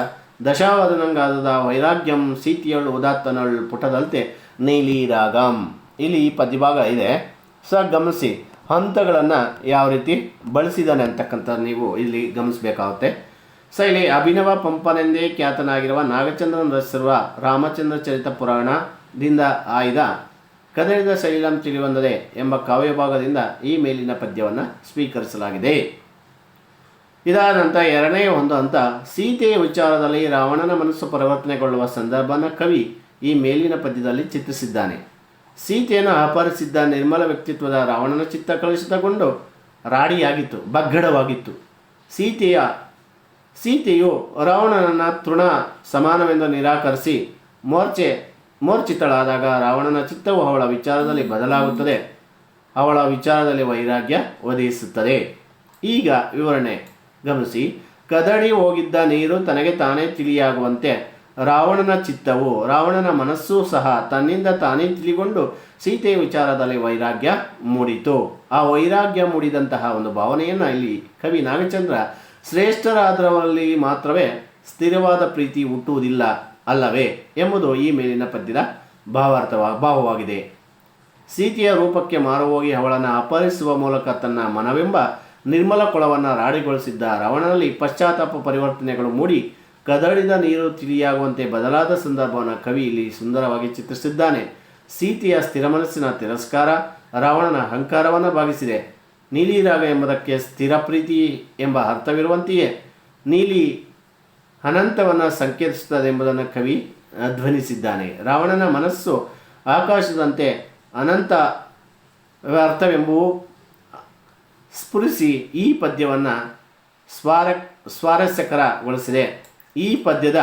ದಶಾವದನಂಗಾದದ ವೈರಾಗ್ಯಂ ಸೀತಿಯಳು ಉದಾತ್ತನಳು ಪುಟದಂತೆ ನೀಲಿರಾಗಂ ಇಲ್ಲಿ ಈ ಪದ್ಯಭಾಗ ಇದೆ. ಸ ಗಮನಿಸಿ, ಹಂತಗಳನ್ನು ಯಾವ ರೀತಿ ಬಳಸಿದ್ದಾನೆ ಅಂತಕ್ಕಂಥ ನೀವು ಇಲ್ಲಿ ಗಮನಿಸಬೇಕಾಗುತ್ತೆ. ಸ ಇಲ್ಲಿ ಅಭಿನವ ಪಂಪನೆಂದೇ ಖ್ಯಾತನಾಗಿರುವ ನಾಗಚಂದ್ರನ ರಚಿಸಿರುವ ರಾಮಚಂದ್ರ ಚರಿತ ಪುರಾಣದಿಂದ ಆಯ್ದ ಕದಳಿದ ಶೈಲಂ ತಿಳಿವಂದದೆ ಎಂಬ ಕಾವ್ಯಭಾಗದಿಂದ ಈ ಮೇಲಿನ ಪದ್ಯವನ್ನು ಸ್ವೀಕರಿಸಲಾಗಿದೆ. ಇದಾದ ನಂತರ ಎರಡನೇ ಒಂದು ಹಂತ, ಸೀತೆಯ ವಿಚಾರದಲ್ಲಿ ರಾವಣನ ಮನಸ್ಸು ಪರಿವರ್ತನೆಗೊಳ್ಳುವ ಸಂದರ್ಭನ ಕವಿ ಈ ಮೇಲಿನ ಪದ್ಯದಲ್ಲಿ ಚಿತ್ರಿಸಿದ್ದಾನೆ. ಸೀತೆಯನ್ನು ಅಪಹರಿಸಿದ್ದ ನಿರ್ಮಲ ವ್ಯಕ್ತಿತ್ವದ ರಾವಣನ ಚಿತ್ತ ಕಲುಷಿತಗೊಂಡು ರಾಡಿಯಾಗಿತ್ತು ಬಗ್ಗಡವಾಗಿತ್ತು. ಸೀತೆಯ ಸೀತೆಯು ರಾವಣನನ್ನ ತೃಣ ಸಮಾನವೆಂದು ನಿರಾಕರಿಸಿ ಮೋರ್ಚೆ, ಮೋರ್ಚಿತಳಾದಾಗ ರಾವಣನ ಚಿತ್ತವು ಅವಳ ವಿಚಾರದಲ್ಲಿ ಬದಲಾಗುತ್ತದೆ. ಅವಳ ವಿಚಾರದಲ್ಲಿ ವೈರಾಗ್ಯ ಒದಗಿಸುತ್ತದೆ. ಈಗ ವಿವರಣೆ. ಗಮನಿಸಿ. ಕದಡಿ ಹೋಗಿದ್ದ ನೀರು ತನಗೆ ತಾನೇ ತಿಳಿಯಾಗುವಂತೆ ರಾವಣನ ಚಿತ್ತವು, ರಾವಣನ ಮನಸ್ಸೂ ಸಹ ತನ್ನಿಂದ ತಾನೇ ತಿಳಿಗೊಂಡು ಸೀತೆಯ ವಿಚಾರದಲ್ಲಿ ವೈರಾಗ್ಯ ಮೂಡಿತು. ಆ ವೈರಾಗ್ಯ ಮೂಡಿದಂತಹ ಒಂದು ಭಾವನೆಯನ್ನು ಇಲ್ಲಿ ಕವಿ ನಾಗಚಂದ್ರ ಶ್ರೇಷ್ಠರಾದವರಲ್ಲಿ ಮಾತ್ರವೇ ಸ್ಥಿರವಾದ ಪ್ರೀತಿ ಹುಟ್ಟುವುದಿಲ್ಲ ಅಲ್ಲವೇ ಎಂಬುದು ಈ ಮೇಲಿನ ಪದ್ಯದ ಭಾವಾರ್ಥವ ಭಾವವಾಗಿದೆ. ಸೀತೆಯ ರೂಪಕ್ಕೆ ಮಾರುಹೋಗಿ ಅವಳನ್ನು ಅಪಹರಿಸುವ ಮೂಲಕ ತನ್ನ ಮನವೆಂಬ ನಿರ್ಮಲ ಕೊಳವನ್ನು ರಾಡಿಗೊಳಿಸಿದ್ದ ರಾವಣನಲ್ಲಿ ಪಶ್ಚಾತ್ತಾಪ ಪರಿವರ್ತನೆಗಳು ಮೂಡಿ ಕದಳಿದ ನೀರು ತಿಳಿಯಾಗುವಂತೆ ಬದಲಾದ ಸಂದರ್ಭವನ್ನು ಕವಿ ಇಲ್ಲಿ ಸುಂದರವಾಗಿ ಚಿತ್ರಿಸಿದ್ದಾನೆ. ಸೀತೆಯ ಸ್ಥಿರ ಮನಸ್ಸಿನ ತಿರಸ್ಕಾರ ರಾವಣನ ಅಹಂಕಾರವನ್ನು ಭಾಗಿಸಿದೆ ನೀಲಿರಾಗ ಎಂಬುದಕ್ಕೆ ಸ್ಥಿರ ಪ್ರೀತಿ ಎಂಬ ಅರ್ಥವಿರುವಂತೆಯೇ. ನೀಲಿ ಅನಂತವನ್ನು ಸಂಕೇತಿಸುತ್ತದೆ ಎಂಬುದನ್ನು ಕವಿ ಧ್ವನಿಸಿದ್ದಾನೆ. ರಾವಣನ ಮನಸ್ಸು ಆಕಾಶದಂತೆ ಅನಂತ ಅರ್ಥವೆಂಬುವು ಸ್ಫುರಿಸಿ ಈ ಪದ್ಯವನ್ನು ಸ್ವಾರ, ಸ್ವಾರಸ್ಯಕರಗೊಳಿಸಿದೆ. ಈ ಪದ್ಯದ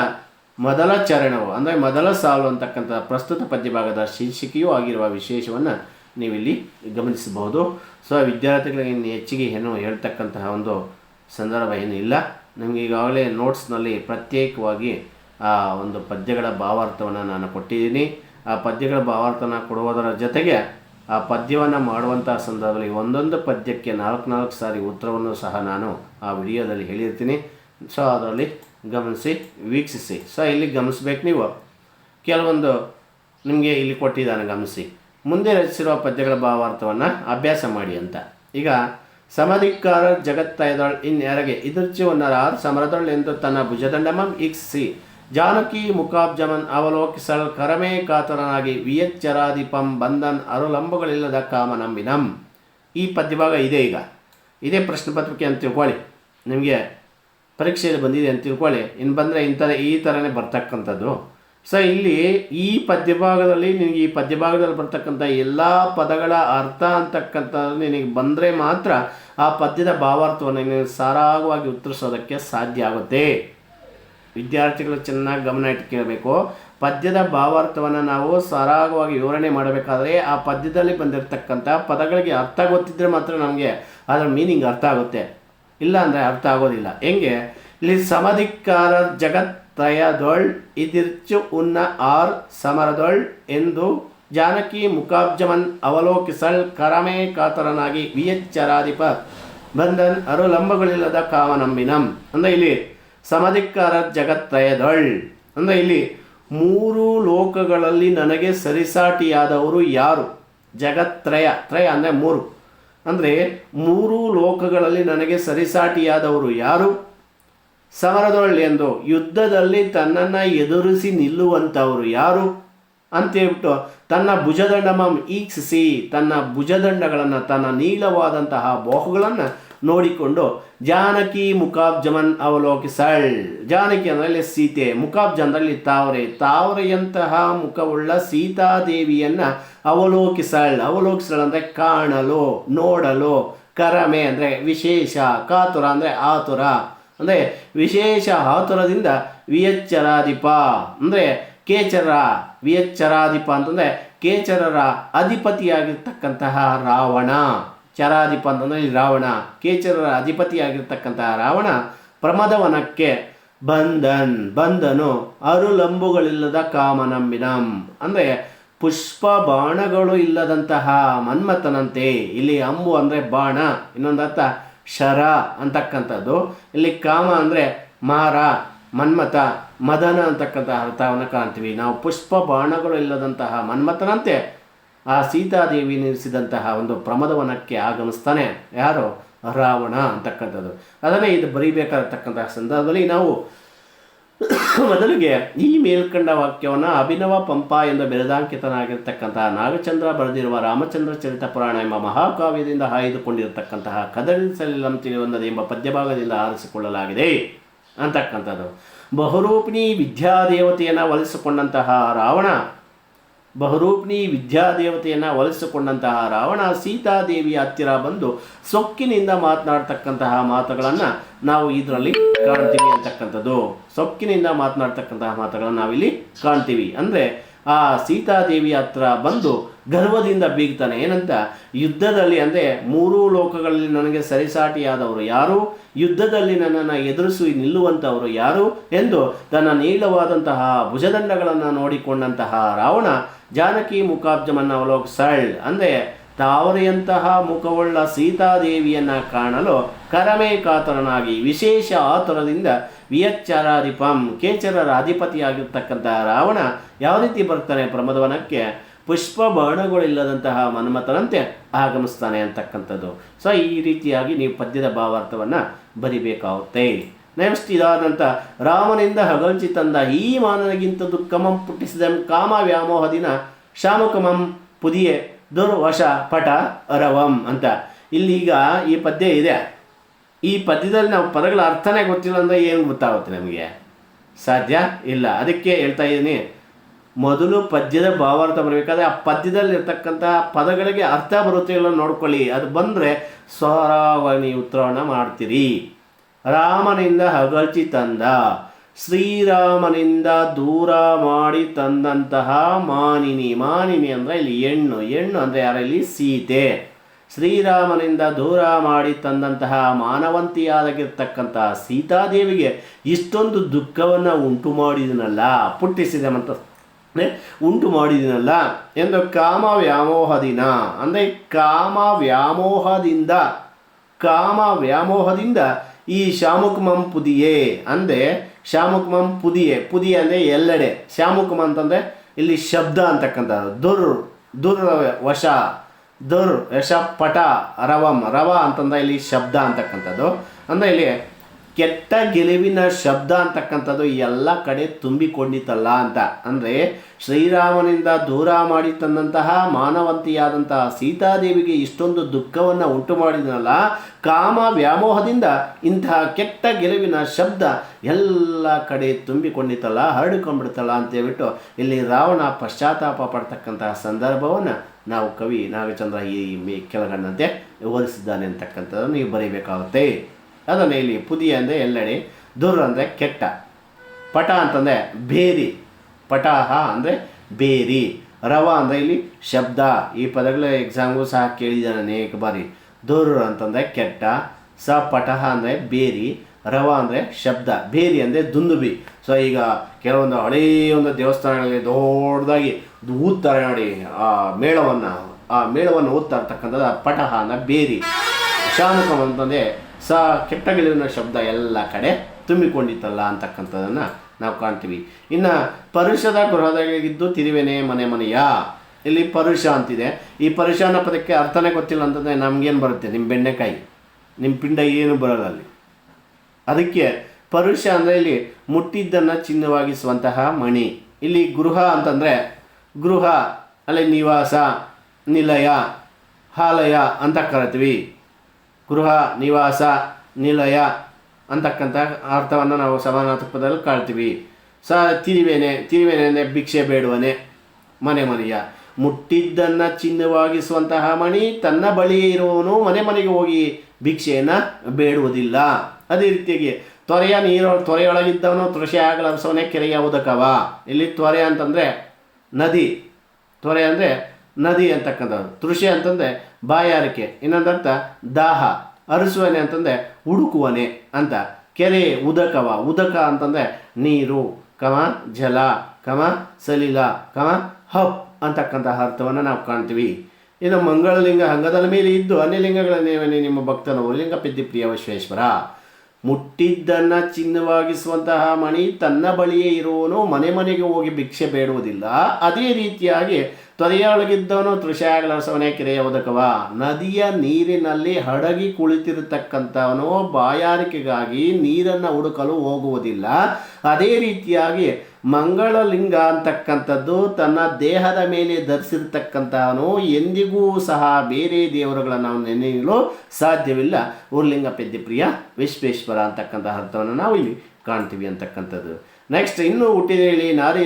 ಮೊದಲ ಚರಣವು, ಅಂದರೆ ಮೊದಲ ಸಾಲು ಅಂತಕ್ಕಂಥ ಪ್ರಸ್ತುತ ಪದ್ಯಭಾಗದ ಶೀರ್ಷಿಕೆಯೂ ಆಗಿರುವ ವಿಶೇಷವನ್ನು ನೀವಿಲ್ಲಿ ಗಮನಿಸಬಹುದು. ಸೊ ವಿದ್ಯಾರ್ಥಿಗಳಿಗೆ ಇನ್ನು ಹೆಚ್ಚಿಗೆ ಏನು ಹೇಳ್ತಕ್ಕಂತಹ ಒಂದು ಸಂದರ್ಭ ಏನೂ ಇಲ್ಲ. ನಮಗೆ ಈಗಾಗಲೇ ನೋಟ್ಸ್ನಲ್ಲಿ ಪ್ರತ್ಯೇಕವಾಗಿ, ಆ, ಒಂದು ಪದ್ಯಗಳ ಭಾವಾರ್ಥವನ್ನು ನಾನು ಕೊಟ್ಟಿದ್ದೀನಿ. ಆ ಪದ್ಯಗಳ ಭಾವಾರ್ಥನ ಕೊಡುವುದರ ಜೊತೆಗೆ, ಆ ಪದ್ಯವನ್ನು ಮಾಡುವಂಥ ಸಂದರ್ಭದಲ್ಲಿ ಒಂದೊಂದು ಪದ್ಯಕ್ಕೆ ನಾಲ್ಕು ನಾಲ್ಕು ಸಾರಿ ಉತ್ತರವನ್ನು ಸಹ ನಾನು ಆ ವಿಡಿಯೋದಲ್ಲಿ ಹೇಳಿರ್ತೀನಿ. ಸೊ ಅದರಲ್ಲಿ ಗಮನಿಸಿ, ವೀಕ್ಷಿಸಿ. ಸೊ ಇಲ್ಲಿ ಗಮನಿಸ್ಬೇಕು ನೀವು. ಕೆಲವೊಂದು ನಿಮಗೆ ಇಲ್ಲಿ ಕೊಟ್ಟಿದ್ದಾನೆ ಗಮನಿಸಿ. ಮುಂದೆ ರಚಿಸಿರುವ ಪದ್ಯಗಳ ಭಾವಾರ್ಥವನ್ನು ಅಭ್ಯಾಸ ಮಾಡಿ ಅಂತ. ಈಗ ಸಮಧಿಕಾರ ಇನ್ ಎರಗೆ ಇದರ್ಚುವನ್ನರಾರ್ ಸಮರದೊಳ್ ಎಂದು ತನ್ನ ಭುಜದಂಡಮಂ ಇಕ್ಸಿ. ಜಾನಕಿ ಮುಖಾಬ್ಜಮನ್ ಅವಲೋಕಿಸಲ್ ಕರಮೇ ಕಾತರನಾಗಿ ವಿಯಚ್ಚರಾಧಿಪಂ ಬಂಧನ್ ಅರುಲಂಬುಗಳಿಲ್ಲದ ಕಾಮನಂಬಿನಂ. ಈ ಪದ್ಯಭಾಗ ಇದೆ ಈಗ. ಇದೇ ಪ್ರಶ್ನೆ ಪತ್ರಿಕೆ ಅಂತ ತಿಳ್ಕೊಳ್ಳಿ. ನಿಮಗೆ ಪರೀಕ್ಷೆಯಲ್ಲಿ ಬಂದಿದೆ ಅಂತ ತಿಳ್ಕೊಳ್ಳಿ. ಇನ್ನು ಬಂದರೆ ಇಂಥ ಈ ಥರನೇ ಬರ್ತಕ್ಕಂಥದ್ದು. ಸೊ ಇಲ್ಲಿ ಈ ಪದ್ಯಭಾಗದಲ್ಲಿ ನಿನಗೆ ಈ ಪದ್ಯಭಾಗದಲ್ಲಿ ಬರ್ತಕ್ಕಂಥ ಎಲ್ಲ ಪದಗಳ ಅರ್ಥ ಅಂತಕ್ಕಂಥದ್ದು ನಿನಗೆ ಬಂದರೆ ಮಾತ್ರ ಆ ಪದ್ಯದ ಭಾವಾರ್ಥವನ್ನು ನೀನು ಸಾರಾಗವಾಗಿ ಉತ್ತರಿಸೋದಕ್ಕೆ ಸಾಧ್ಯ ಆಗುತ್ತೆ. ವಿದ್ಯಾರ್ಥಿಗಳು ಚೆನ್ನಾಗಿ ಗಮನ ಇಟ್ಟು ಕೇಳಬೇಕು ಪದ್ಯದ ಭಾವಾರ್ಥವನ್ನು ನಾವು ಸರಾಗವಾಗಿ ವಿವರಣೆ ಮಾಡಬೇಕಾದ್ರೆ ಆ ಪದ್ಯದಲ್ಲಿ ಬಂದಿರತಕ್ಕಂಥ ಪದಗಳಿಗೆ ಅರ್ಥ ಗೊತ್ತಿದ್ದರೆ ಮಾತ್ರ ನಮಗೆ ಅದರ ಮೀನಿಂಗ್ ಅರ್ಥ ಆಗುತ್ತೆ. ಇಲ್ಲ ಅಂದರೆ ಅರ್ಥ ಆಗೋದಿಲ್ಲ. ಹೆಂಗೆ? ಇಲ್ಲಿ ಸಮಧಿಕಾರ ಜಗತ್ತಯದೊಳ್ ಇದಿರ್ಚು ಉನ್ನ ಆರ್ ಸಮರದೊಳ್ ಎಂದು ಜಾನಕಿ ಮುಖಾಬ್ಜಮನ್ ಅವಲೋಕಿಸಳ್ ಕರಮೇ ಕಾತರನಾಗಿ ವಿಯಚ್ಚರಾಧಿಪ ಬಂಧನ್ ಅರುಲಂಬಗಳಿಲ್ಲದ ಕಾಮನಂಬಿನಂ ಅಂದರೆ ಇಲ್ಲಿ ಸಮಧಿಕಾರ ಜಗತ್ತಯದೊಳ್ ಅಂದರೆ ಇಲ್ಲಿ ಮೂರು ಲೋಕಗಳಲ್ಲಿ ನನಗೆ ಸರಿಸಾಟಿಯಾದವರು ಯಾರು? ಜಗತ್ರಯ ತ್ರಯ ಅಂದರೆ ಮೂರು. ಅಂದರೆ ಮೂರು ಲೋಕಗಳಲ್ಲಿ ನನಗೆ ಸರಿಸಾಟಿಯಾದವರು ಯಾರು? ಸಮರದೊಳ್ ಎಂದು ಯುದ್ಧದಲ್ಲಿ ತನ್ನನ್ನು ಎದುರಿಸಿ ನಿಲ್ಲುವಂಥವರು ಯಾರು? ಅಂತೇಳ್ಬಿಟ್ಟು ತನ್ನ ಭುಜದಂಡಮ ಈಕ್ಷಿಸಿ ತನ್ನ ಭುಜದಂಡಗಳನ್ನು, ತನ್ನ ನೀಳವಾದಂತಹ ಬಾಹುಗಳನ್ನು ನೋಡಿಕೊಂಡು ಜಾನಕಿ ಮುಖಾಬ್ಜಮನ್ ಅವಲೋಕಿಸಳ್. ಜಾನಕಿ ಅಂದರೆ ಸೀತೆ, ಮುಖಾಬ್ಜ ಅಂದರಲ್ಲಿ ತಾವರೆ. ತಾವರೆಯಂತಹ ಮುಖವುಳ್ಳ ಸೀತಾದೇವಿಯನ್ನು ಅವಲೋಕಿಸಳ್. ಅವಲೋಕಿಸಳ್ ಅಂದರೆ ಕಾಣಲು, ನೋಡಲು, ಕರಮೆ ಅಂದರೆ ವಿಶೇಷ, ಕಾತುರ ಅಂದರೆ ಆತುರ. ಅಂದರೆ ವಿಶೇಷ ಆತುರದಿಂದ ವಿಯಚ್ಚರಾಧಿಪ. ಅಂದರೆ ಕೇಚರ ವಿಯಚ್ಚರಾಧಿಪ ಅಂತಂದರೆ ಕೇಚರರ ಅಧಿಪತಿಯಾಗಿರ್ತಕ್ಕಂತಹ ರಾವಣ. ಚರಾಧಿಪ ಅಂತಂದರೆ ಇಲ್ಲಿ ರಾವಣ. ಕೇಚರರ ಅಧಿಪತಿಯಾಗಿರ್ತಕ್ಕಂತಹ ರಾವಣ ಪ್ರಮದವನಕ್ಕೆ ಬಂಧನ್. ಬಂಧನು ಅರುಲಂಬುಗಳಿಲ್ಲದ ಕಾಮನಂಬಿನಂ. ಅಂದರೆ ಪುಷ್ಪ ಬಾಣಗಳು ಇಲ್ಲದಂತಹ ಮನ್ಮಥನಂತೆ. ಇಲ್ಲಿ ಅಂಬು ಅಂದರೆ ಬಾಣ. ಇನ್ನೊಂದು ಅರ್ಥ ಶರ ಅಂತಕ್ಕಂಥದ್ದು. ಇಲ್ಲಿ ಕಾಮ ಅಂದರೆ ಮಾರ, ಮನ್ಮಥ, ಮದನ ಅಂತಕ್ಕಂಥ ಅರ್ಥವನ್ನು ಕಾಣ್ತೀವಿ. ನಾವು ಪುಷ್ಪ ಬಾಣಗಳು ಇಲ್ಲದಂತಹ ಮನ್ಮಥನಂತೆ ಆ ಸೀತಾದೇವಿ ನಿಲ್ಲಿಸಿದಂತಹ ಒಂದು ಪ್ರಮದವನಕ್ಕೆ ಆಗಮಿಸ್ತಾನೆ. ಯಾರು? ರಾವಣ ಅಂತಕ್ಕಂಥದ್ದು. ಅದನ್ನೇ ಇದು ಬರೀಬೇಕಾಗಿರ್ತಕ್ಕಂತಹ ಸಂದರ್ಭದಲ್ಲಿ ನಾವು ಮೊದಲಿಗೆ ಈ ಮೇಲ್ಕಂಡ ವಾಕ್ಯವನ್ನು ಅಭಿನವ ಪಂಪ ಎಂದು ಬೆರೆದಾಂಕಿತನಾಗಿರ್ತಕ್ಕಂತಹ ನಾಗಚಂದ್ರ ಬರೆದಿರುವ ರಾಮಚಂದ್ರ ಚರಿತ ಪುರಾಣ ಎಂಬ ಮಹಾಕಾವ್ಯದಿಂದ ಹಾಯ್ದುಕೊಂಡಿರತಕ್ಕಂತಹ ಕದರಿಸಲಿಲ್ಲಂ ತಿಳಿವಂದದೆ ಎಂಬ ಪದ್ಯಭಾಗದಿಂದ ಆರಿಸಿಕೊಳ್ಳಲಾಗಿದೆ ಅಂತಕ್ಕಂಥದ್ದು. ಬಹುರೂಪಿಣಿ ವಿದ್ಯಾದೇವತೆಯನ್ನು ಒಲಿಸಿಕೊಂಡಂತಹ ರಾವಣ ಬಹುರೂಪಿಣಿ ವಿದ್ಯಾದೇವತೆಯನ್ನು ಒಲಿಸಿಕೊಂಡಂತಹ ರಾವಣ ಸೀತಾದೇವಿಯ ಹತ್ತಿರ ಬಂದು ಸೊಕ್ಕಿನಿಂದ ಮಾತನಾಡ್ತಕ್ಕಂತಹ ಮಾತುಗಳನ್ನು ನಾವು ಇದರಲ್ಲಿ ಕಾಣ್ತೀವಿ ಅಂತಕ್ಕಂಥದ್ದು. ಸೊಕ್ಕಿನಿಂದ ಮಾತನಾಡ್ತಕ್ಕಂತಹ ಮಾತುಗಳನ್ನು ನಾವಿಲ್ಲಿ ಕಾಣ್ತೀವಿ. ಅಂದರೆ ಆ ಸೀತಾದೇವಿ ಹತ್ರ ಬಂದು ಗರ್ವದಿಂದ ಬೀಗ್ತಾನೆ. ಏನಂತ? ಯುದ್ಧದಲ್ಲಿ ಅಂದರೆ ಮೂರೂ ಲೋಕಗಳಲ್ಲಿ ನನಗೆ ಸರಿಸಾಟಿಯಾದವರು ಯಾರು? ಯುದ್ಧದಲ್ಲಿ ನನ್ನನ್ನು ಎದುರಿಸಿ ನಿಲ್ಲುವಂಥವರು ಯಾರು? ಎಂದು ತನ್ನ ನೀಳವಾದಂತಹ ಭುಜದಂಡಗಳನ್ನು ನೋಡಿಕೊಂಡಂತಹ ರಾವಣ ಜಾನಕಿ ಮುಖಾಬ್ಜಮನ್ನು ಅವಲೋಕಿಸಳ್ ಅಂದರೆ ತಾವರೆಯಂತಹ ಮುಖವುಳ್ಳ ಸೀತಾದೇವಿಯನ್ನು ಕಾಣಲು ಕರಮೇ ಕಾತರನಾಗಿ ವಿಶೇಷ ಆತುರದಿಂದ ವಿಯಚ್ಚಾರಾಧಿಪಂ ಕೇಚರರ ಅಧಿಪತಿಯಾಗಿರ್ತಕ್ಕಂತಹ ರಾವಣ ಯಾವ ರೀತಿ ಬರ್ತಾನೆ ಪ್ರಮದವನಕ್ಕೆ? ಪುಷ್ಪ ಬಾಣಗಳಿಲ್ಲದಂತಹ ಮನ್ಮಥನಂತೆ ಆಗಮಿಸ್ತಾನೆ ಅಂತಕ್ಕಂಥದ್ದು. ಸೊ ಈ ರೀತಿಯಾಗಿ ನೀವು ಪದ್ಯದ ಭಾವಾರ್ಥವನ್ನು ಬರಿಬೇಕಾಗುತ್ತೆ. ನೆಕ್ಸ್ಟ್ ಇದಾದಂಥ ರಾಮನಿಂದ ಹಗಲ್ಚಿ ತಂದ ಈ ಮಾನನಿಗಿಂತ ದುಃಖಮಂ ಪುಟ್ಟಿಸಿದಂ ಕಾಮ ವ್ಯಾಮೋಹದಿನ ಶಾಮುಕಮಂ ಪುದಿಯೆ ದುರ್ವಶ ಪಟ ಅರವಂ ಅಂತ. ಇಲ್ಲೀಗ ಈ ಪದ್ಯ ಇದೆ. ಈ ಪದ್ಯದಲ್ಲಿ ನಾವು ಪದಗಳ ಅರ್ಥನೇ ಗೊತ್ತಿಲ್ಲ ಅಂದರೆ ಏನು ಗೊತ್ತಾಗುತ್ತೆ ನಮಗೆ? ಸಾಧ್ಯ ಇಲ್ಲ. ಅದಕ್ಕೆ ಹೇಳ್ತಾ ಇದ್ದೀನಿ. ಮೊದಲು ಪದ್ಯದ ಭಾವಾರ್ಥ ಬರಬೇಕಾದ್ರೆ ಆ ಪದ್ಯದಲ್ಲಿ ಇರ್ತಕ್ಕಂಥ ಪದಗಳಿಗೆ ಅರ್ಥ ಬರುತ್ತೆ ಇಲ್ಲ ನೋಡ್ಕೊಳ್ಳಿ. ಅದು ಬಂದರೆ ಸ್ವರಾವಣಿ ಉತ್ತರವನ್ನು ಮಾಡ್ತೀರಿ. ರಾಮನಿಂದ ಹಗಲ್ಚಿ ತಂದ, ಶ್ರೀರಾಮನಿಂದ ದೂರ ಮಾಡಿ ತಂದಂತಹ ಮಾನಿನಿ. ಮಾನಿನಿ ಅಂದರೆ ಇಲ್ಲಿ ಹೆಣ್ಣು. ಹೆಣ್ಣು ಅಂದರೆ ಯಾರಲ್ಲಿ ಸೀತೆ. ಶ್ರೀರಾಮನಿಂದ ದೂರ ಮಾಡಿ ತಂದಂತಹ ಮಾನವಂತಿಯಾದಾಗಿರ್ತಕ್ಕಂತಹ ಸೀತಾದೇವಿಗೆ ಇಷ್ಟೊಂದು ದುಃಖವನ್ನು ಉಂಟು ಮಾಡಿದನಲ್ಲ, ಪುಟ್ಟಿಸಿದೆ ಅಂತ ಉಂಟು ಮಾಡಿದನಲ್ಲ ಎಂದು ಕಾಮ ವ್ಯಾಮೋಹದಿನ ಅಂದರೆ ಕಾಮ ವ್ಯಾಮೋಹದಿಂದ ಕಾಮ ವ್ಯಾಮೋಹದಿಂದ ಈ ಶಾಮುಕಮಂ ಪುದಿಯೇ ಅಂದರೆ ಶಾಮುಕಮಂ ಪುದಿಯೇ. ಪುದಿ ಅಂದರೆ ಎಲ್ಲೆಡೆ. ಶಾಮುಕಮ ಅಂತಂದರೆ ಇಲ್ಲಿ ಶಬ್ದ ಅಂತಕ್ಕಂಥದ್ದು. ದುರ್ ದುರ್ ವಶ, ದುರ್ ಯಶ ಪಟ ರವಂ. ರವ ಅಂತಂದ್ರೆ ಇಲ್ಲಿ ಶಬ್ದ ಅಂತಕ್ಕಂಥದ್ದು. ಅಂದರೆ ಇಲ್ಲಿ ಕೆಟ್ಟ ಗೆಲುವಿನ ಶಬ್ದ ಅಂತಕ್ಕಂಥದ್ದು ಎಲ್ಲ ಕಡೆ ತುಂಬಿಕೊಂಡಿತಲ್ಲ ಅಂತ. ಅಂದರೆ ಶ್ರೀರಾಮನಿಂದ ದೂರ ಮಾಡಿ ತಂದಂತಹ ಮಾನವಂತಿಯಾದಂತಹ ಸೀತಾದೇವಿಗೆ ಇಷ್ಟೊಂದು ದುಃಖವನ್ನು ಉಂಟು ಮಾಡಿದನಲ್ಲ, ಕಾಮ ವ್ಯಾಮೋಹದಿಂದ ಇಂತಹ ಕೆಟ್ಟ ಗೆಲುವಿನ ಶಬ್ದ ಎಲ್ಲ ಕಡೆ ತುಂಬಿಕೊಂಡಿತಲ್ಲ ಹರಡಿಕೊಂಡ್ಬಿಡ್ತಲ್ಲ ಅಂತೇಳ್ಬಿಟ್ಟು ಇಲ್ಲಿ ರಾವಣ ಪಶ್ಚಾತ್ತಾಪ ಪಡ್ತಕ್ಕಂತಹ ಸಂದರ್ಭವನ್ನು ನಾವು ಕವಿ ನಾಗಚಂದ್ರ ಈ ಕೆಳಗಣ್ಣಂತೆ ವಿವರಿಸಿದ್ದಾನೆ ಅಂತಕ್ಕಂಥದ್ದನ್ನು ನೀವು ಬರೀಬೇಕಾಗುತ್ತೆ. ಅದನ್ನು ಇಲ್ಲಿ ಪುದಿ ಅಂದರೆ ಎಲ್ಲೆಡೆ, ದುರ್ ಅಂದರೆ ಕೆಟ್ಟ. ಪಟ ಅಂತಂದರೆ ಬೇರಿ ಪಟಾಹ ಅಂದರೆ ಬೇರಿ ರವ ಅಂದರೆ ಇಲ್ಲಿ ಶಬ್ದ. ಈ ಪದಗಳ ಎಕ್ಸಾಮ್ಗೂ ಸಹ ಕೇಳಿದ್ದಾನೆ ಅನೇಕ ಬಾರಿ. ದುರ್ ಅಂತಂದರೆ ಕೆಟ್ಟ, ಸ ಪಟಹ ಅಂದರೆ ಬೇರಿ ರವ ಅಂದರೆ ಶಬ್ದ. ಬೇರಿ ಅಂದರೆ ದುಂದುಬಿ. ಸೊ ಈಗ ಕೆಲವೊಂದು ಹಳೆಯ ಒಂದು ದೇವಸ್ಥಾನಗಳಲ್ಲಿ ದೊಡ್ಡದಾಗಿ ಊದ್ತಾರೆ ನೋಡಿ, ಆ ಮೇಳವನ್ನು ಆ ಮೇಳವನ್ನು ಊದ್ತಾ ಇರ್ತಕ್ಕಂಥದ್ದು ಪಟಹ ಅಂದರೆ ಬೇರಿ ಶಾನುಕ ಅಂತಂದರೆ ಸ ಕೆಟ್ಟ ಗೆಲುವಿನ ಶಬ್ದ ಎಲ್ಲ ಕಡೆ ತುಂಬಿಕೊಂಡಿತ್ತಲ್ಲ ಅಂತಕ್ಕಂಥದ್ದನ್ನು ನಾವು ಕಾಣ್ತೀವಿ. ಇನ್ನು ಪರುಷದ ಗೃಹದಾಗಿದ್ದು ತಿರುವೆನೆ ಮನೆ ಮನೆಯ. ಇಲ್ಲಿ ಪರುಷ ಅಂತಿದೆ. ಈ ಪರುಷ ಅನ್ನೋ ಪದಕ್ಕೆ ಅರ್ಥನೇ ಗೊತ್ತಿಲ್ಲ ಅಂತಂದರೆ ನಮಗೇನು ಬರುತ್ತೆ? ನಿಮ್ಮ ಬೆಣ್ಣೆಕಾಯಿ. ನಿಮ್ಮ ಪಿಂಡ ಏನು ಬರೋಲ್ಲ ಅಲ್ಲಿ. ಅದಕ್ಕೆ ಪರುಷ ಅಂದರೆ ಇಲ್ಲಿ ಮುಟ್ಟಿದ್ದನ್ನು ಚಿನ್ನವಾಗಿಸುವಂತಹ ಮಣಿ. ಇಲ್ಲಿ ಗೃಹ ಅಂತಂದರೆ ಗೃಹ, ಅಲ್ಲಿ ನಿವಾಸ, ನಿಲಯ, ಹಾಲಯ ಅಂತ ಕರಿತೀವಿ. ಗೃಹ, ನಿವಾಸ, ನಿಲಯ ಅಂತಕ್ಕಂಥ ಅರ್ಥವನ್ನು ನಾವು ಸಮಾನಾರ್ಥಕ ಪದದಲ್ಲಿ ಕಾಳ್ತೀವಿ ಸ, ತಿರಿವೇನೆ ತಿರಿವೇನೆ ಭಿಕ್ಷೆ ಬೇಡುವನೆ, ಮನೆ ಮನೆಯ. ಮುಟ್ಟಿದ್ದನ್ನು ಚಿನ್ನವಾಗಿಸುವಂತಹ ಮಣಿ ತನ್ನ ಬಳಿಯೇ ಇರುವವನು ಮನೆ ಮನೆಗೆ ಹೋಗಿ ಭಿಕ್ಷೆಯನ್ನು ಬೇಡುವುದಿಲ್ಲ. ಅದೇ ರೀತಿಯಾಗಿ ತೊರೆಯ ನೀರು, ತೊರೆಯೊಳಗಿದ್ದವನು ತೃಷೆ ಆಗಲಸವನೇ ಕೆರೆಯ ಉದಕವ ಇಲ್ಲಿ ತೊರೆ ಅಂತಂದರೆ ನದಿ. ತೊರೆ ಅಂದರೆ ನದಿ ಅಂತಕ್ಕಂಥದ್ದು. ತೃಷಿ ಅಂತಂದರೆ ಬಾಯಾರಿಕೆ. ಇನ್ನೊಂದರ್ಥ ದಾಹ. ಅರಸುವನೆ ಅಂತಂದರೆ ಹುಡುಕುವನೆ ಅಂತ. ಕೆರೆ ಉದಕವ. ಉದಕ ಅಂತಂದರೆ ನೀರು. ಕಮ ಜಲ. ಕಮ ಸಲಿಲ. ಕಮ ಹಪ್ ಅಂತಕ್ಕಂತಹ ಅರ್ಥವನ್ನು ನಾವು ಕಾಣ್ತೀವಿ. ಇನ್ನು ಮಂಗಳಲಿಂಗ ಹಂಗದಲ್ಲ ಮೇಲೆ ಇದ್ದು ಅನ್ಯಲಿಂಗಗಳ ನೇವನೆ ನಿಮ್ಮ ಭಕ್ತನ ಲಿಂಗ ಪಿದ್ದಿ ಪ್ರಿಯ ವಿಶ್ವೇಶ್ವರ. ಮುಟ್ಟಿದ್ದನ್ನು ಚಿನ್ನವಾಗಿಸುವಂತಹ ಮಣಿ ತನ್ನ ಬಳಿಯೇ ಇರುವನು ಮನೆ ಮನೆಗೆ ಹೋಗಿ ಭಿಕ್ಷೆ ಬೇಡುವುದಿಲ್ಲ. ಅದೇ ರೀತಿಯಾಗಿ ತೊರೆಯೊಳಗಿದ್ದವನು ತೃಷಾಗಲಸವನೇ ಕೆರೆಯ ಉದಕವ. ನದಿಯ ನೀರಿನಲ್ಲಿ ಹಡಗಿ ಕುಳಿತಿರತಕ್ಕಂಥವನು ಬಾಯಾರಿಕೆಗಾಗಿ ನೀರನ್ನು ಹುಡುಕಲು ಹೋಗುವುದಿಲ್ಲ. ಅದೇ ರೀತಿಯಾಗಿ ಮಂಗಳಲಿಂಗ ಅಂತಕ್ಕಂಥದ್ದು ತನ್ನ ದೇಹದ ಮೇಲೆ ಧರಿಸಿರ್ತಕ್ಕಂಥವನು ಎಂದಿಗೂ ಸಹ ಬೇರೆ ದೇವರುಗಳನ್ನು ನಾವು ನೆನೆಯಲು ಸಾಧ್ಯವಿಲ್ಲ. ಊರ್ಲಿಂಗ ಪೆದ್ದಿಪ್ರಿಯ ವಿಶ್ವೇಶ್ವರ ಅಂತಕ್ಕಂಥ ಅರ್ಥವನ್ನು ನಾವು ಇಲ್ಲಿ ಕಾಣ್ತೀವಿ ಅಂತಕ್ಕಂಥದ್ದು. ನೆಕ್ಸ್ಟ್ ಇನ್ನೂ ಹುಟ್ಟಿದೇಳಿ ನಾರಿ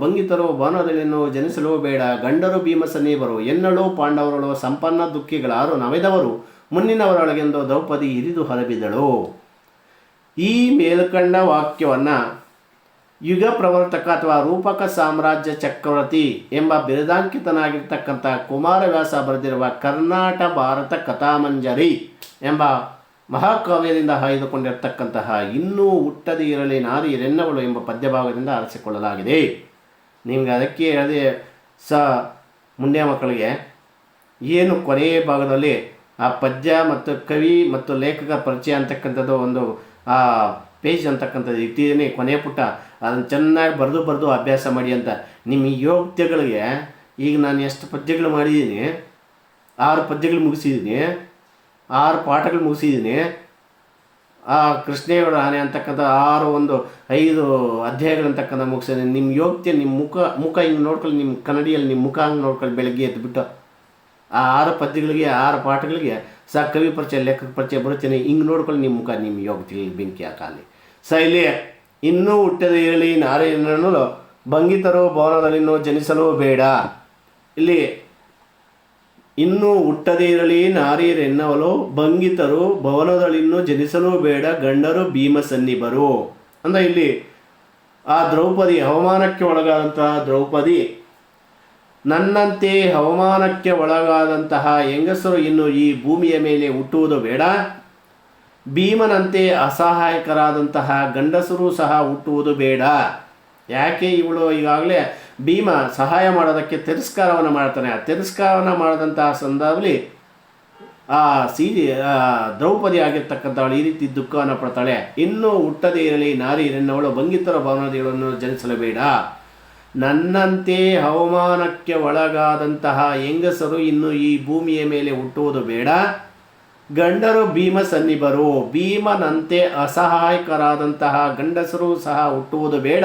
ಬಂಗಿತರೋ ಬಾನದಲ್ಲಿನ್ನು ಜನಿಸಲು ಬೇಡ, ಗಂಡರು ಭೀಮಸನೀಬರು ಎನ್ನಳು ಪಾಂಡವರಳು ಸಂಪನ್ನ ದುಃಖಿಗಳಾರು ನವೆದವರು, ಮುನ್ನಿನವರೊಳಗೆಂದು ದ್ರೌಪದಿ ಹಿರಿದು ಹರಬಿದಳು. ಈ ಮೇಲ್ಕಂಡ ವಾಕ್ಯವನ್ನು ಯುಗ ಪ್ರವರ್ತಕ ಅಥವಾ ರೂಪಕ ಸಾಮ್ರಾಜ್ಯ ಚಕ್ರವರ್ತಿ ಎಂಬ ಬಿರುದಾಂಕಿತನಾಗಿರ್ತಕ್ಕಂಥ ಕುಮಾರವ್ಯಾಸ ಬರೆದಿರುವ ಕರ್ನಾಟ ಭಾರತ ಕಥಾಮಂಜರಿ ಎಂಬ ಮಹಾಕಾವ್ಯದಿಂದ ಆಯ್ದುಕೊಂಡಿರ್ತಕ್ಕಂತಹ ಇನ್ನೂ ಹುಟ್ಟದೇ ಇರಲಿ ನಾರಿ ರೆನ್ನವಳು ಎಂಬ ಪದ್ಯಭಾಗದಿಂದ ಆರಿಸಿಕೊಳ್ಳಲಾಗಿದೆ. ನಿಮಗೆ ಅದಕ್ಕೆ ಹೇಳದೆ ಸ ಮುಂದೆ ಮಕ್ಕಳಿಗೆ, ಏನು ಕೊನೆಯ ಭಾಗದಲ್ಲಿ ಆ ಪದ್ಯ ಮತ್ತು ಕವಿ ಮತ್ತು ಲೇಖಕ ಪರಿಚಯ ಅಂತಕ್ಕಂಥದ್ದು ಒಂದು, ಆ ಪೇಜ್ ಅಂತಕ್ಕಂಥದ್ದು ಇಟ್ಟಿದ್ದೀನಿ ಕೊನೆಯ ಪುಟ್ಟ ಅದನ್ನು ಚೆನ್ನಾಗಿ ಬರೆದು ಬರೆದು ಅಭ್ಯಾಸ ಮಾಡಿ ಅಂತ. ನಿಮ್ಮ ಯೋಗ್ಯತೆಗಳಿಗೆ ಈಗ ನಾನು ಎಷ್ಟು ಪದ್ಯಗಳು ಮಾಡಿದ್ದೀನಿ, ಆರು ಪದ್ಯಗಳು ಮುಗಿಸಿದ್ದೀನಿ. ಆರು ಪಾಠಗಳು ಮುಗಿಸಿದ್ದೀನಿ ಆ ಕೃಷ್ಣೇವರ ಆನೆ ಅಂತಕ್ಕಂಥ ಆರು ಒಂದು ಐದು ಅಧ್ಯಾಯಗಳಂತಕ್ಕಂಥ ಮುಗಿಸಿದ್ದೀನಿ ನಿಮ್ಮ ಯೋಗ್ಯತೆ ನಿಮ್ಮ ಮುಖ ಮುಖ ಹಿಂಗೆ ನೋಡ್ಕೊಳ್ಳಿ ನಿಮ್ಮ ಕನ್ನಡಿಯಲ್ಲಿ ನಿಮ್ಮ ಮುಖ ಹಂಗೆ ನೋಡ್ಕೊಳ್ಳಿ ಬೆಳಗ್ಗೆ ಎದ್ದು ಬಿಟ್ಟು. ಆ ಆರು ಪದ್ಯಗಳಿಗೆ, ಆರು ಪಾಠಗಳಿಗೆ ಸಹ ಕವಿ ಪರಿಚಯ, ಲೇಖಕ ಪರಿಚಯ ಬರುತ್ತೇನೆ. ಹಿಂಗೆ ನೋಡ್ಕೊಳ್ಳಿ ನಿಮ್ಮ ಮುಖ ನಿಮ್ಮ ಯೋಗ್ಯತೆಯಲ್ಲಿ ಬೆಂಕಿ ಹಾಕಲಿ. ಸ ಇಲ್ಲಿ ಇನ್ನೂ ಹುಟ್ಟದೆ ಹೇಳಿ ನಾರಾಯಣನು ಭಂಗಿತರೋ ಭವನದಲ್ಲಿನೋ ಜನಿಸಲೋ ಬೇಡ. ಇಲ್ಲಿ ಇನ್ನೂ ಹುಟ್ಟದೇ ಇರಲಿ ನಾರಿಯರೆನ್ನವಲು ಭಂಗಿತರು ಭವನದಳಿನ್ನು ಜನಿಸಲು ಬೇಡ, ಗಂಡರು ಭೀಮಸನ್ನಿಬರು. ಅಂದರೆ ಇಲ್ಲಿ, ಆ ದ್ರೌಪದಿ ಅವಮಾನಕ್ಕೆ ಒಳಗಾದಂತಹ ದ್ರೌಪದಿ, ನನ್ನಂತೆ ಅವಮಾನಕ್ಕೆ ಒಳಗಾದಂತಹ ಹೆಂಗಸರು ಇನ್ನು ಈ ಭೂಮಿಯ ಮೇಲೆ ಹುಟ್ಟುವುದು ಬೇಡ. ಭೀಮನಂತೆ ಅಸಹಾಯಕರಾದಂತಹ ಗಂಡಸರು ಸಹ ಹುಟ್ಟುವುದು ಬೇಡ. ಯಾಕೆ ಇವಳು ಈಗಾಗಲೇ ಭೀಮ ಸಹಾಯ ಮಾಡೋದಕ್ಕೆ ತಿರಸ್ಕಾರವನ್ನು ಮಾಡ್ತಾನೆ. ಆ ತಿರಸ್ಕಾರವನ್ನು ಮಾಡಿದಂತಹ ಸಂದರ್ಭದಲ್ಲಿ ಆ ಸೀರಿ ದ್ರೌಪದಿ ಆಗಿರ್ತಕ್ಕಂಥವಳು ಈ ರೀತಿ ದುಃಖವನ್ನು ಪಡ್ತಾಳೆ. ಇನ್ನೂ ಹುಟ್ಟದೇ ಇರಲಿ, ನಾರಿ ನನ್ನವಳು ಬಂಗಿತರ ಭವನದಿಗಳನ್ನು ಜನಿಸಲೇಬೇಡ. ನನ್ನಂತೆ ಹವಾಮಾನಕ್ಕೆ ಒಳಗಾದಂತಹ ಹೆಂಗಸರು ಇನ್ನು ಈ ಭೂಮಿಯ ಮೇಲೆ ಹುಟ್ಟುವುದು ಬೇಡ. ಗಂಡರು ಭೀಮ ಸನ್ನಿಬರು ಭೀಮನಂತೆ ಅಸಹಾಯಕರಾದಂತಹ ಗಂಡಸರು ಸಹ ಹುಟ್ಟುವುದು ಬೇಡ.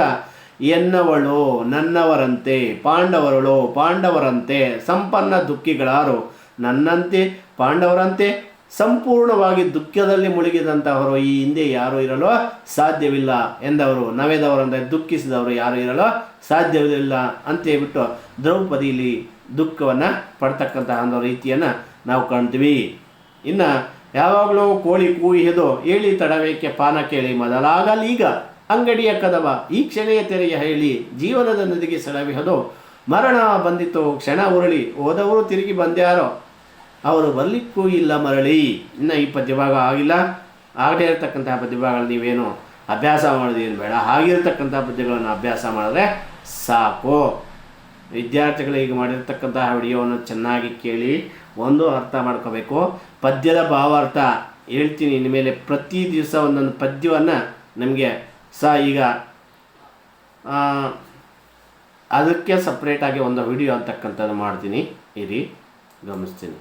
ಎನ್ನವಳು ನನ್ನವರಂತೆ, ಪಾಂಡವರಳು ಪಾಂಡವರಂತೆ, ಸಂಪನ್ನ ದುಃಖಿಗಳಾರು ನನ್ನಂತೆ, ಪಾಂಡವರಂತೆ, ಸಂಪೂರ್ಣವಾಗಿ ದುಃಖದಲ್ಲಿ ಮುಳುಗಿದಂತಹವರು ಈ ಹಿಂದೆ ಯಾರು ಇರಲು ಸಾಧ್ಯವಿಲ್ಲ ಎಂದವರು ನವೆದವರಂತೆ ದುಃಖಿಸಿದವರು ಯಾರು ಇರಲು ಸಾಧ್ಯವಿಲ್ಲ ಅಂತ ಹೇಳ್ಬಿಟ್ಟು ದ್ರೌಪದಿಯಲ್ಲಿ ದುಃಖವನ್ನು ಪಡ್ತಕ್ಕಂತಹ ಒಂದು ರೀತಿಯನ್ನು ನಾವು ಕಾಣ್ತೀವಿ. ಇನ್ನು ಯಾವಾಗಲೂ ಕೋಳಿ ಕೂಯಿದು ಹೇಳಿ ತಡವೇಕೆ ಪಾನ ಕೇಳಿ, ಮೊದಲಾಗಲೀಗ ಅಂಗಡಿಯ ಕದವ, ಈ ಕ್ಷಣೆಯ ತೆರೆಯ ಹೇಳಿ ಜೀವನದ ನದಿಗೆ ಸೆಳವಿಹದು ಮರಣ ಬಂದಿತು ಕ್ಷಣ ಉರುಳಿ, ಹೋದವರು ತಿರುಗಿ ಬಂದ್ಯಾರೋ? ಅವರು ಬರಲಿಕ್ಕೂ ಇಲ್ಲ ಮರಳಿ. ಇನ್ನು ಈ ಪದ್ಯಭಾಗ ಆಗಿಲ್ಲ. ಆಗದೇ ಇರತಕ್ಕಂತಹ ಪದ್ಯಭಾಗಗಳು ನೀವೇನು ಅಭ್ಯಾಸ ಮಾಡೋದೇನು ಬೇಡ. ಆಗಿರತಕ್ಕಂಥ ಪದ್ಯಗಳನ್ನು ಅಭ್ಯಾಸ ಮಾಡಿದ್ರೆ ಸಾಕು. ವಿದ್ಯಾರ್ಥಿಗಳು ಈಗ ಮಾಡಿರ್ತಕ್ಕಂತಹ ವಿಡಿಯೋವನ್ನು ಚೆನ್ನಾಗಿ ಕೇಳಿ ಒಂದು ಅರ್ಥ ಮಾಡ್ಕೋಬೇಕು. ಪದ್ಯದ ಭಾವಾರ್ಥ ಹೇಳ್ತೀನಿ. ಇನ್ಮೇಲೆ ಪ್ರತಿ ದಿವಸ ಒಂದೊಂದು ಪದ್ಯವನ್ನು ನಮಗೆ ಸಹ ಈಗ ಅದಕ್ಕೆ ಸಪ್ರೇಟಾಗಿ ಒಂದು ವಿಡಿಯೋ ಅಂತಕ್ಕಂಥದ್ದು ಮಾಡ್ತೀನಿ. ಇರಿ ಗಮನಿಸ್ತೀನಿ.